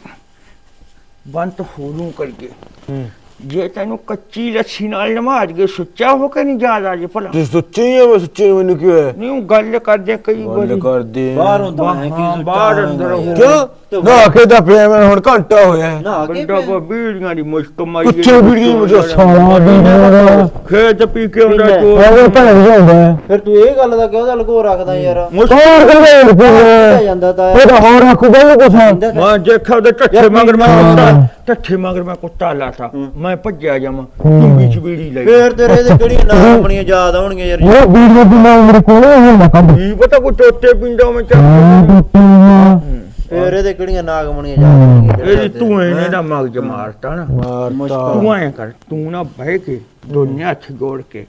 ਬੰਤ ਹੋਰੂ ਕਰਕੇ ਹੂੰ। ਜੇ ਤੈਨੂੰ ਕੱਚੀ ਲੱਛੀ ਨਾਲ ਨਮਾਜ ਕੇ ਸੁੱਚਾ ਹੋ ਕੇ ਨਹੀਂ ਆ ਜੇ ਭਲਾ। ਤੇ ਸੱਚੀ ਹੀ ਮੈਂ ਸੱਚੀ ਨੂੰ ਮੈਨੂੰ ਕੀ ਹੋਇਆ? ਨਹੀਂ ਉਹ ਗੱਲ ਕਰਦੇ ਕਈ ਗੱਲ ਵਾਰੀ। ਕਰਦੇ ਬਾਹਰ ਹੁੰਦਾ ਹੈ ਹਾਂ, ਕੀ ਬਾਹਰ ਅੰਦਰ ਹੋ। ਕਿਉਂ? ਨਾ ਕੇ ਦਾ ਪਿਆ ਮੈਂ ਹੁਣ ਘੰਟਾ ਹੋਇਆ ਹੈ। ਨਾ ਕੇ ਬੰਦਾ ਕੋ ਬੀੜੀਆਂ ਦੀ ਮੁਸ਼ਕ ਮਾਰੀ ਕਿੱਥੇ ਵੀਡੀਓ ਮੁਝੇ ਸਾਲਾ ਦੀ ਖੇਤ ਪੀ ਕੇ ਆਉਂਦਾ। ਚੋਰ ਭੈਣ ਜਾਂਦਾ ਫਿਰ ਤੂੰ ਇਹ ਗੱਲ ਦਾ ਕਿਉਂ ਗੱਲ ਕੋ ਰੱਖਦਾ ਯਾਰ? ਮੁਸ਼ਕ ਹੋਰ ਕਿਵੇਂ ਪੈ ਜਾਂਦਾ ਤਾਂ। ਤਾਂ ਹੋਰ ਆਖੂਗਾ ਹੀ ਕੁਛ। ਮੈਂ ਦੇਖਿਆ ਉਹਦੇ ਟੱਠੇ ਮਗਰ ਮੈਂ। ਕੁੱਤਾ ਟੱਠੇ ਮਗਰ ਮੈਂ ਕੁੱਤਾ ਲਾਤਾ। ਮੈਂ ਭੱਜਿਆ ਜਾਵਾਂ। ਤੂੰ ਵਿੱਚ ਬੀੜੀ ਲਈ ਫੇਰ ਤੇਰੇ ਇਹਦੇ ਕਿਹੜੀਆਂ ਨਾ ਆਪਣੀਆਂ ਯਾਦ ਆਉਣਗੀਆਂ ਯਾਰ? ਉਹ ਵੀਡੀਓ ਦੀ ਨਾ ਮੇਰੇ ਕੋਲ ਹੈ ਨਾ ਕੰਮ ਕੀ ਪਤਾ ਕੋਈ ਟੋਟੇ ਪਿੰਡੋਂ ਮੈਂ ਚੱਕ ਫੇਰ ਇਹਦੇ ਕਿਹੜੀਆਂ ਨਾਗਮਣੀਆਂ ਯਾਦ ਆਉਣਗੀਆਂ ਇਹਦੀ ਤੂੰ ਇਹਨੇ ਦਾ ਮਗਜ ਮਾਰਤਾ ਨਾ। ਮਾਰਤਾ। ਤੂੰ ਐਂ ਕਰ ਤੂੰ ਨਾ ਬਹਿ ਕੇ ਦੋਨੇ ਹੱਥ ਜੋੜ ਕੇ